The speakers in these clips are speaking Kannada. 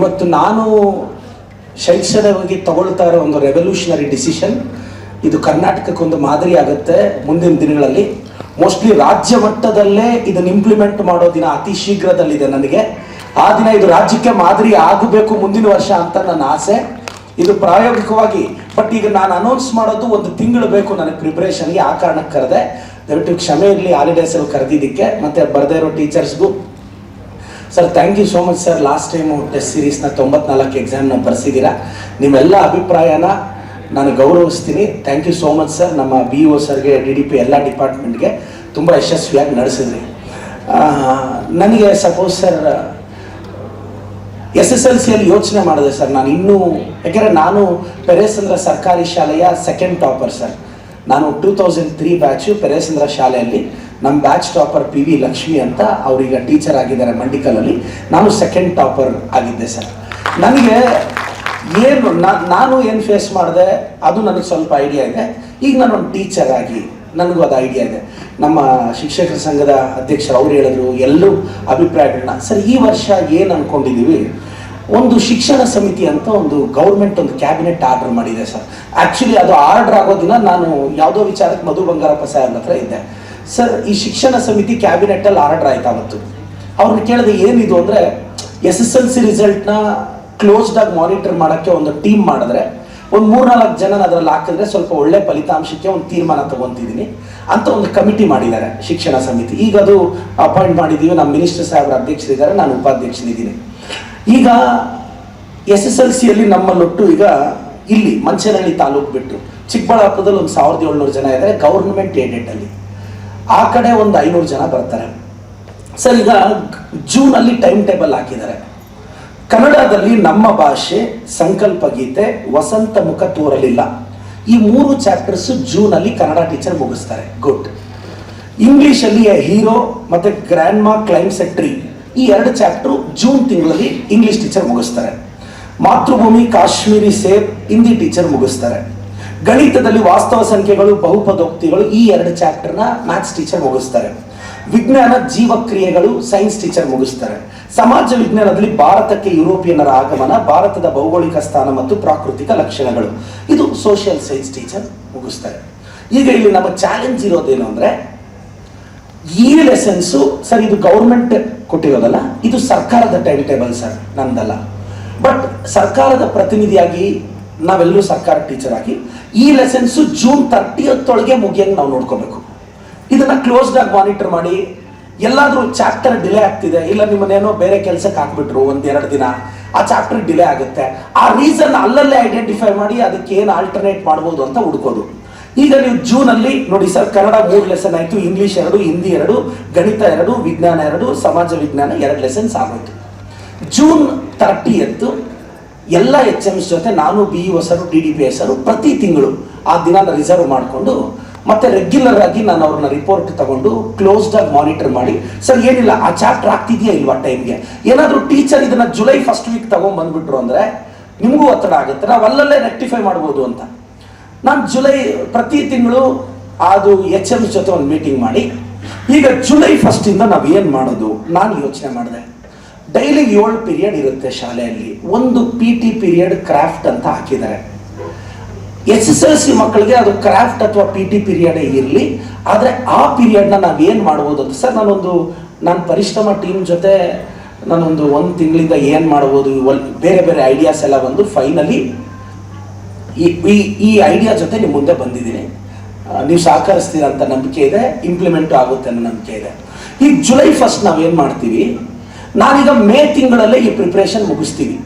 ಇವತ್ತು ನಾನು ಶೈಕ್ಷಣಿಕವಾಗಿ ತಗೊಳ್ತಾ ಇರೋ ಒಂದು ರೆವಲ್ಯೂಷನರಿ ಡಿಸಿಷನ್ ಇದು ಕರ್ನಾಟಕಕ್ಕೆ ಒಂದು ಮಾದರಿ ಆಗುತ್ತೆ ಮುಂದಿನ ದಿನಗಳಲ್ಲಿ. ಮೋಸ್ಟ್ಲಿ ರಾಜ್ಯ ಮಟ್ಟದಲ್ಲೇ ಇದನ್ನು ಇಂಪ್ಲಿಮೆಂಟ್ ಮಾಡೋ ದಿನ ಅತಿ ಶೀಘ್ರದಲ್ಲಿದೆ ನನಗೆ. ಆ ದಿನ ಇದು ರಾಜ್ಯಕ್ಕೆ ಮಾದರಿ ಆಗಬೇಕು ಮುಂದಿನ ವರ್ಷ ಅಂತ ನನ್ನ ಆಸೆ. ಇದು ಪ್ರಾಯೋಗಿಕವಾಗಿ ಬಟ್ ಈಗ ನಾನು ಅನೌನ್ಸ್ ಮಾಡೋದು ಒಂದು ತಿಂಗಳು ಬೇಕು ನನಗೆ ಪ್ರಿಪ್ರೇಷನ್ಗೆ ಆ ಕಾರಣಕ್ಕೆ ಕರೆದೆ. ದಯವಿಟ್ಟು ಕ್ಷಮೆ ಇರಲಿ ಹಾಲಿಡೇಸಲ್ಲಿ ಕರೆದಿದ್ದಕ್ಕೆ. ಮತ್ತೆ ಬರದೇ ಇರೋ ಟೀಚರ್ಸ್ಗೂ sir thank you so much sir last time test ಸೀರೀಸ್ನ ತೊಂಬತ್ನಾಲ್ಕು ಎಕ್ಸಾಮ್ನ ಬರೆಸಿದ್ದೀರಾ ನಿಮ್ಮೆಲ್ಲ ಅಭಿಪ್ರಾಯನ ನಾನು ಗೌರವಿಸ್ತೀನಿ. Thank you so much sir ನಮ್ಮ ಬಿ ಒ ಸರ್ಗೆ ಡಿ ಡಿ ಪಿ ಎಲ್ಲ ಡಿಪಾರ್ಟ್ಮೆಂಟ್ಗೆ ತುಂಬ ಯಶಸ್ವಿಯಾಗಿ ನಡೆಸಿದ್ರಿ. ನನಗೆ suppose sir S S L ಸಿಯಲ್ಲಿ ಯೋಚನೆ ಮಾಡಿದೆ ಸರ್ ನಾನು ಇನ್ನೂ, ಯಾಕೆಂದರೆ ನಾನು ಪೆರೇಸಂದ್ರ ಸರ್ಕಾರಿ ಶಾಲೆಯ ಸೆಕೆಂಡ್ ಟಾಪರ್ ಸರ್ ನಾನು two thousand three batch Peresandra ಶಾಲೆಯಲ್ಲಿ ನಮ್ಮ batch topper P V Lakshmi ಅಂತ ಅವರೀಗ ಟೀಚರ್ ಆಗಿದ್ದಾರೆ ಮಂಡಿಕಲಲ್ಲಿ ನಾನು ಸೆಕೆಂಡ್ ಟಾಪರ್ ಆಗಿದ್ದೆ ಸರ್ ನನಗೆ ಏನು ನಾನು ಏನು ಫೇಸ್ ಮಾಡಿದೆ, ಅದು ನನಗೆ ಸ್ವಲ್ಪ ಐಡಿಯಾ ಇದೆ. ಈಗ ನಾನು ಒಂದು ಟೀಚರ್ ಆಗಿ ನನಗೂ ಅದು ಐಡಿಯಾ ಇದೆ. ನಮ್ಮ ಶಿಕ್ಷಕರ ಸಂಘದ ಅಧ್ಯಕ್ಷರು ಅವ್ರು ಹೇಳಿದ್ರು ಎಲ್ಲರೂ ಅಭಿಪ್ರಾಯಗಳನ್ನ ಸರ್ ಈ ವರ್ಷ ಏನು ಅಂದ್ಕೊಂಡಿದ್ದೀವಿ ಒಂದು ಶಿಕ್ಷಣ ಸಮಿತಿ ಅಂತ ಒಂದು ಗೌರ್ಮೆಂಟ್ ಒಂದು ಕ್ಯಾಬಿನೆಟ್ ಆರ್ಡರ್ ಮಾಡಿದೆ ಸರ್ ಆ್ಯಕ್ಚುಲಿ ಅದು ಆರ್ಡರ್ ಆಗೋ ದಿನ ನಾನು ಯಾವುದೋ ವಿಚಾರಕ್ಕೆ ಮಧು ಬಂಗಾರಪ್ಪ ಸಾಹೇಬ್ರ ಹತ್ರ ಇದ್ದೆ. ಸರ್, ಈ ಶಿಕ್ಷಣ ಸಮಿತಿ ಕ್ಯಾಬಿನೆಟ್ಟಲ್ಲಿ ಆರ್ಡರ್ ಆಯ್ತು ಅವತ್ತು? ಅವ್ರನ್ನ ಕೇಳಿದೆ, ಏನಿದು ಅಂದರೆ ಎಸ್ ಎಸ್ ಎಲ್ ಸಿ ರಿಸಲ್ಟ್ನ ಕ್ಲೋಸ್ಡಾಗಿ ಮಾನಿಟರ್ ಮಾಡೋಕ್ಕೆ ಒಂದು ಟೀಮ್ ಮಾಡಿದ್ರೆ, ಒಂದು ಮೂರ್ನಾಲ್ಕು ಜನ ಅದರಲ್ಲಿ ಹಾಕಿದ್ರೆ ಸ್ವಲ್ಪ ಒಳ್ಳೆ ಫಲಿತಾಂಶಕ್ಕೆ ಒಂದು ತೀರ್ಮಾನ ತಗೊಂತಿದ್ದೀನಿ. ಅಂತ ಒಂದು ಕಮಿಟಿ ಮಾಡಿದ್ದಾರೆ ಶಿಕ್ಷಣ ಸಮಿತಿ. ಈಗ ಅದು ಅಪಾಯಿಂಟ್ ಮಾಡಿದ್ದೀವಿ ನಮ್ಮ ಮಿನಿಸ್ಟರ್ ಸಾಹೇಬ್ರ ಅಧ್ಯಕ್ಷರಿದ್ದಾರೆ, ನಾನು ಉಪಾಧ್ಯಕ್ಷನಿದ್ದೀನಿ. ಈಗ ಎಸ್ ಎಸ್ ಎಲ್ ಸಿಯಲ್ಲಿ ನಮ್ಮಲ್ಲೊಟ್ಟು ಈಗ ಇಲ್ಲಿ ಮಂಚನಹಳ್ಳಿ ತಾಲೂಕು ಬಿಟ್ಟು ಚಿಕ್ಕಬಳ್ಳಾಪುರದಲ್ಲಿ ಒಂದು ಸಾವಿರದ ಏಳ್ನೂರು ಜನ ಇದ್ದಾರೆ ಗೌರ್ಮೆಂಟ್ ಏಡೆಡಲ್ಲಿ ಆ ಕಡೆ ಒಂದು ಐನೂರು ಜನ ಬರ್ತಾರೆ. ಸರ್, ಈಗ ಜೂನಲ್ಲಿ ಟೈಮ್ ಟೇಬಲ್ ಹಾಕಿದ್ದಾರೆ. ಕನ್ನಡದಲ್ಲಿ ನಮ್ಮ ಭಾಷೆ, ಸಂಕಲ್ಪ ಗೀತೆ, ವಸಂತ ಮುಖ ತೋರಲಿಲ್ಲ. ಈ ಮೂರು ಚಾಪ್ಟರ್ಸ್ ಜೂನಲ್ಲಿ ಕನ್ನಡ ಟೀಚರ್ ಮುಗಿಸ್ತಾರೆ. ಗುಡ್. ಇಂಗ್ಲಿಷಲ್ಲಿ ಹೀರೋ, ಮತ್ತೆ ಗ್ರ್ಯಾಂಡ್ ಮಾ ಕ್ಲೈಮ್ಸ್ ಟ್ರೀ ಈ ಎರಡು ಚಾಪ್ಟರ್ ಜೂನ್ ತಿಂಗಳಲ್ಲಿ ಇಂಗ್ಲಿಷ್ ಟೀಚರ್ ಮುಗಿಸ್ತಾರೆ. ಮಾತೃಭೂಮಿ ಕಾಶ್ಮೀರಿ ಸೇಬ್, ಹಿಂದಿ ಟೀಚರ್ ಮುಗಿಸ್ತಾರೆ. ಗಣಿತದಲ್ಲಿ ವಾಸ್ತವ ಸಂಖ್ಯೆಗಳು, ಬಹುಪದೋಕ್ತಿಗಳು ಈ ಎರಡು ಚಾಪ್ಟರ್ನ ಮ್ಯಾಥ್ಸ್ ಟೀಚರ್ ಮುಗಿಸ್ತಾರೆ. ವಿಜ್ಞಾನ ಜೀವಕ್ರಿಯೆಗಳು ಸೈನ್ಸ್ ಟೀಚರ್ ಮುಗಿಸ್ತಾರೆ. ಸಮಾಜ ವಿಜ್ಞಾನದಲ್ಲಿ ಭಾರತಕ್ಕೆ ಯುರೋಪಿಯನ್ನರ ಆಗಮನ, ಭಾರತದ ಭೌಗೋಳಿಕ ಸ್ಥಾನ ಮತ್ತು ಪ್ರಾಕೃತಿಕ ಲಕ್ಷಣಗಳು. ಇದು ಸೋಷಿಯಲ್ ಸೈನ್ಸ್ ಟೀಚರ್ ಮುಗಿಸ್ತಾರೆ. ಈಗ ಇಲ್ಲಿ ನಮ್ಮ ಚಾಲೆಂಜ್ ಇರೋದೇನು ಅಂದ್ರೆ, ಈ ಲೆಸನ್ಸು ಸರ್ ಇದು ಗೌರ್ಮೆಂಟ್ ಕೊಟ್ಟಿರೋದಲ್ಲ, ಇದು ಸರ್ಕಾರದ ಟೈಮ್ ಟೇಬಲ್ ಸರ್, ನಂದಲ್ಲ. ಬಟ್ ಸರ್ಕಾರದ ಪ್ರತಿನಿಧಿಯಾಗಿ ನಾವೆಲ್ಲರೂ ಸರ್ಕಾರ ಟೀಚರ್ ಆಗಿ ಈ ಲೆಸನ್ಸು ಜೂನ್ ತರ್ಟಿಯತ್ತೊಳಗೆ ಮುಗಿಯಂಗೆ ನಾವು ನೋಡ್ಕೋಬೇಕು. ಇದನ್ನ ಕ್ಲೋಸ್ಡ್ ಆಗಿ ಮಾನಿಟರ್ ಮಾಡಿ, ಎಲ್ಲಾದರೂ ಚಾಪ್ಟರ್ ಡಿಲೇ ಆಗ್ತಿದೆ, ಇಲ್ಲ ನಿಮ್ಮನ್ನೇನೋ ಬೇರೆ ಕೆಲಸಕ್ಕೆ ಹಾಕ್ಬಿಟ್ರು ಒಂದೆರಡು ದಿನ, ಆ ಚಾಪ್ಟರ್ ಡಿಲೇ ಆಗುತ್ತೆ. ಆ ರೀಸನ್ ಅಲ್ಲಲ್ಲೇ ಐಡೆಂಟಿಫೈ ಮಾಡಿ ಅದಕ್ಕೆ ಏನು ಆಲ್ಟರ್ನೇಟ್ ಮಾಡ್ಬೋದು ಅಂತ ಹುಡ್ಕೋದು. ಈಗ ನೀವು ಜೂನಲ್ಲಿ ನೋಡಿ ಸರ್ ಕನ್ನಡ ಮೂರು ಲೆಸನ್ ಆಯಿತು ಇಂಗ್ಲಿಷ್ ಎರಡು ಹಿಂದಿ ಎರಡು, ಗಣಿತ ಎರಡು, ವಿಜ್ಞಾನ ಎರಡು, ಸಮಾಜ ವಿಜ್ಞಾನ ಎರಡು ಲೆಸನ್ಸ್ ಆಗೋಯ್ತು. ಜೂನ್ ತರ್ಟಿ ಎತ್ತು ಎಲ್ಲ ಎಚ್ ಎಮ್ಸ್ ಜೊತೆ ನಾನು B E sir D D P ಹೆಸರು ಪ್ರತಿ ತಿಂಗಳು ಆ ದಿನ ರಿಸರ್ವ್ ಮಾಡಿಕೊಂಡು ಮತ್ತೆ ರೆಗ್ಯುಲರ್ ಆಗಿ ನಾನು ಅವ್ರನ್ನ ರಿಪೋರ್ಟ್ ತಗೊಂಡು ಕ್ಲೋಸ್ಡ್ ಆಗಿ ಮಾನಿಟರ್ ಮಾಡಿ, ಸರ್, ಏನಿಲ್ಲ, ಆ ಚಾಪ್ಟರ್ ಆಗ್ತಿದೆಯಾ ಇಲ್ವಾ ಟೈಮ್ಗೆ ಏನಾದರೂ ಟೀಚರ್ ಇದನ್ನ ಜುಲೈ ಫಸ್ಟ್ ವೀಕ್ ತಗೊಂಡ್ ಬಂದ್ಬಿಟ್ರು ಅಂದ್ರೆ ನಿಮಗೂ ಒತ್ತಡ ಆಗುತ್ತೆ. ನಾವು ಅಲ್ಲಲ್ಲೇ ರೆಕ್ಟಿಫೈ ಮಾಡ್ಬೋದು ಅಂತ. ನಾನು ಜುಲೈ ಪ್ರತಿ ತಿಂಗಳು ಅದು ಎಚ್ ಎಂ ಜೊತೆ ಒಂದು ಮೀಟಿಂಗ್ ಮಾಡಿ, ಈಗ ಜುಲೈ ಫಸ್ಟಿಂದ ನಾವು ಏನು ಮಾಡೋದು? ನಾನು ಯೋಚನೆ ಮಾಡಿದೆ. ಡೈಲಿ ಏಳು ಪೀರಿಯಡ್ ಇರುತ್ತೆ ಶಾಲೆಯಲ್ಲಿ. ಒಂದು ಪಿ ಟಿ ಪೀರಿಯಡ್ ಕ್ರಾಫ್ಟ್ ಅಂತ ಹಾಕಿದ್ದಾರೆ. ಎಸ್ ಎಸ್ ಎಲ್ ಸಿ ಮಕ್ಕಳಿಗೆ ಅದು ಕ್ರಾಫ್ಟ್ ಅಥವಾ ಪಿ ಟಿ ಪೀರಿಯಡೇ ಇರಲಿ, ಆದರೆ ಆ ಪೀರಿಯಡ್ನ ನಾವೇನು ಮಾಡ್ಬೋದು ಅಂತ. ಸರ್, ನಾನೊಂದು, ನಾನು ಪರಿಶ್ರಮ ಟೀಮ್ ಜೊತೆ ನಾನೊಂದು ಒಂದು ತಿಂಗಳಿಂದ ಏನು ಮಾಡ್ಬೋದು ಬೇರೆ ಬೇರೆ ಐಡಿಯಾಸ್ ಎಲ್ಲ ಬಂದು ಫೈನಲಿ ಈ ಈ ಈ ಐಡಿಯಾ ಜೊತೆ ನಿಮ್ಮ ಮುಂದೆ ಬಂದಿದ್ದೀನಿ. ನೀವು ಸಹಕರಿಸ್ತೀರ ಅಂತ ನಂಬಿಕೆ ಇದೆ ಇಂಪ್ಲಿಮೆಂಟ್ ಆಗುತ್ತೆ ಅನ್ನೋ ನಂಬಿಕೆ ಇದೆ. ಈಗ ಜುಲೈ ಫಸ್ಟ್ ನಾವೇನು ಮಾಡ್ತೀವಿ ನಾನೀಗ ಮೇ ತಿಂಗಳಲ್ಲೇ ಈ ಪ್ರಿಪ್ರೇಷನ್ ಮುಗಿಸ್ತೀವಿ.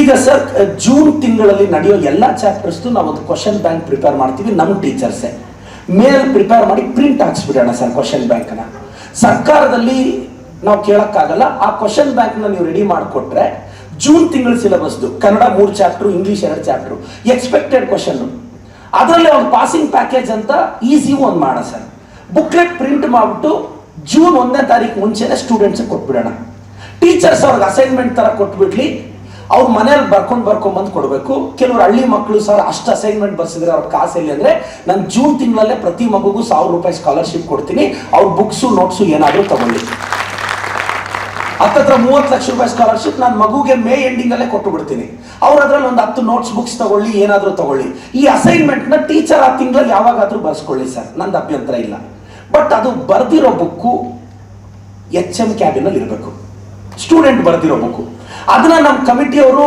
ಈಗ ಸರ್ ಜೂನ್ ತಿಂಗಳಲ್ಲಿ ನಡೆಯೋ ಎಲ್ಲ ಚಾಪ್ಟರ್ಸ್ದು ನಾವು ಒಂದು ಕ್ವಶನ್ ಬ್ಯಾಂಕ್ ಪ್ರಿಪೇರ್ ಮಾಡ್ತೀವಿ ನಮ್ಮ ಟೀಚರ್ಸೇ ಮೇಲ್ ಪ್ರಿಪೇರ್ ಮಾಡಿ ಪ್ರಿಂಟ್ ಹಾಕ್ಸ್ಬಿಡೋಣ ಸರ್ ಕ್ವಶನ್ ಬ್ಯಾಂಕ್ನ ಸರ್ಕಾರದಲ್ಲಿ ನಾವು ಕೇಳೋಕ್ಕಾಗಲ್ಲ, ಆ ಕ್ವಶನ್ ಬ್ಯಾಂಕ್ನ ನೀವು ರೆಡಿ ಮಾಡಿಕೊಟ್ರೆ, ಜೂನ್ ತಿಂಗಳ ಸಿಲೆಬಸ್ದು ಕನ್ನಡ ಮೂರು ಚಾಪ್ಟರ್ ಇಂಗ್ಲೀಷ್ ಎರಡು ಚಾಪ್ಟರ್ ಎಕ್ಸ್ಪೆಕ್ಟೆಡ್ ಕ್ವಶನ್ ಅದರಲ್ಲಿ ಒಂದು ಪಾಸಿಂಗ್ ಪ್ಯಾಕೇಜ್ ಅಂತ ಈಸಿ ಒಂದು ಮಾಡೋಣ ಸರ್ ಬುಕ್ಲೆಟ್ ಪ್ರಿಂಟ್ ಮಾಡಿಬಿಟ್ಟು ಜೂನ್ ಒಂದನೇ ತಾರೀಕು ಮುಂಚೆನೆ ಸ್ಟೂಡೆಂಟ್ಸ್ ಕೊಟ್ಬಿಡೋಣ. ಟೀಚರ್ಸ್ ಅವ್ರಿಗೆ ಅಸೈನ್ಮೆಂಟ್ ತರ ಕೊಟ್ಬಿಡ್ಲಿ, ಅವ್ರ ಮನೇಲಿ ಬರ್ಕೊಂಡು ಬರ್ಕೊಂಡು ಬಂದು ಕೊಡಬೇಕು. ಕೆಲವರು ಹಳ್ಳಿ ಮಕ್ಕಳು ಸರ್ ಅಷ್ಟು ಅಸೈನ್ಮೆಂಟ್ ಬರ್ಸಿದ್ರೆ ಅವ್ರ ಕಾಸು ಎಲ್ಲಿ ಅಂದ್ರೆ, ನಾನು ಜೂನ್ ತಿಂಗಳಲ್ಲೇ ಪ್ರತಿ ಮಗುಗೂ ಸಾವಿರ ರೂಪಾಯಿ ಸ್ಕಾಲರ್ಶಿಪ್ ಕೊಡ್ತೀನಿ, ಅವ್ರ ಬುಕ್ಸು ನೋಟ್ಸು ಏನಾದರೂ ತಗೊಳ್ಳಿ. ಹತ್ತತ್ರ ಮೂವತ್ತು ಲಕ್ಷ ರೂಪಾಯಿ ಸ್ಕಾಲರ್ಶಿಪ್ ನಾನು ಮಗುಗೆ ಮೇ ಎಂಡಿಂಗ್ ಅಲ್ಲೇ ಕೊಟ್ಟು ಬಿಡ್ತೀನಿ ಅವ್ರ ಅದ್ರಲ್ಲಿ ಒಂದು ಹತ್ತು ನೋಟ್ಸ್ ಬುಕ್ಸ್ ತಗೊಳ್ಳಿ, ಏನಾದರೂ ತಗೊಳ್ಳಿ. ಈ ಅಸೈನ್ಮೆಂಟ್ನ ಟೀಚರ್ ಆ ತಿಂಗಳಲ್ಲಿ ಯಾವಾಗಾದರೂ ಬರ್ಸ್ಕೊಳ್ಳಿ ಸರ್, ನಂದು ಅಭ್ಯಂತರ ಇಲ್ಲ. ಬಟ್ ಅದು ಬರ್ದಿರೋ ಬುಕ್ಕು ಎಚ್ ಎಂ ಕ್ಯಾಬಿನಲ್ಲಿ ಇರಬೇಕು ಸ್ಟೂಡೆಂಟ್ ಬರ್ತಿರೋ ಬುಕ್ ಅದನ್ನ ನಮ್ಮ ಕಮಿಟಿಯವರು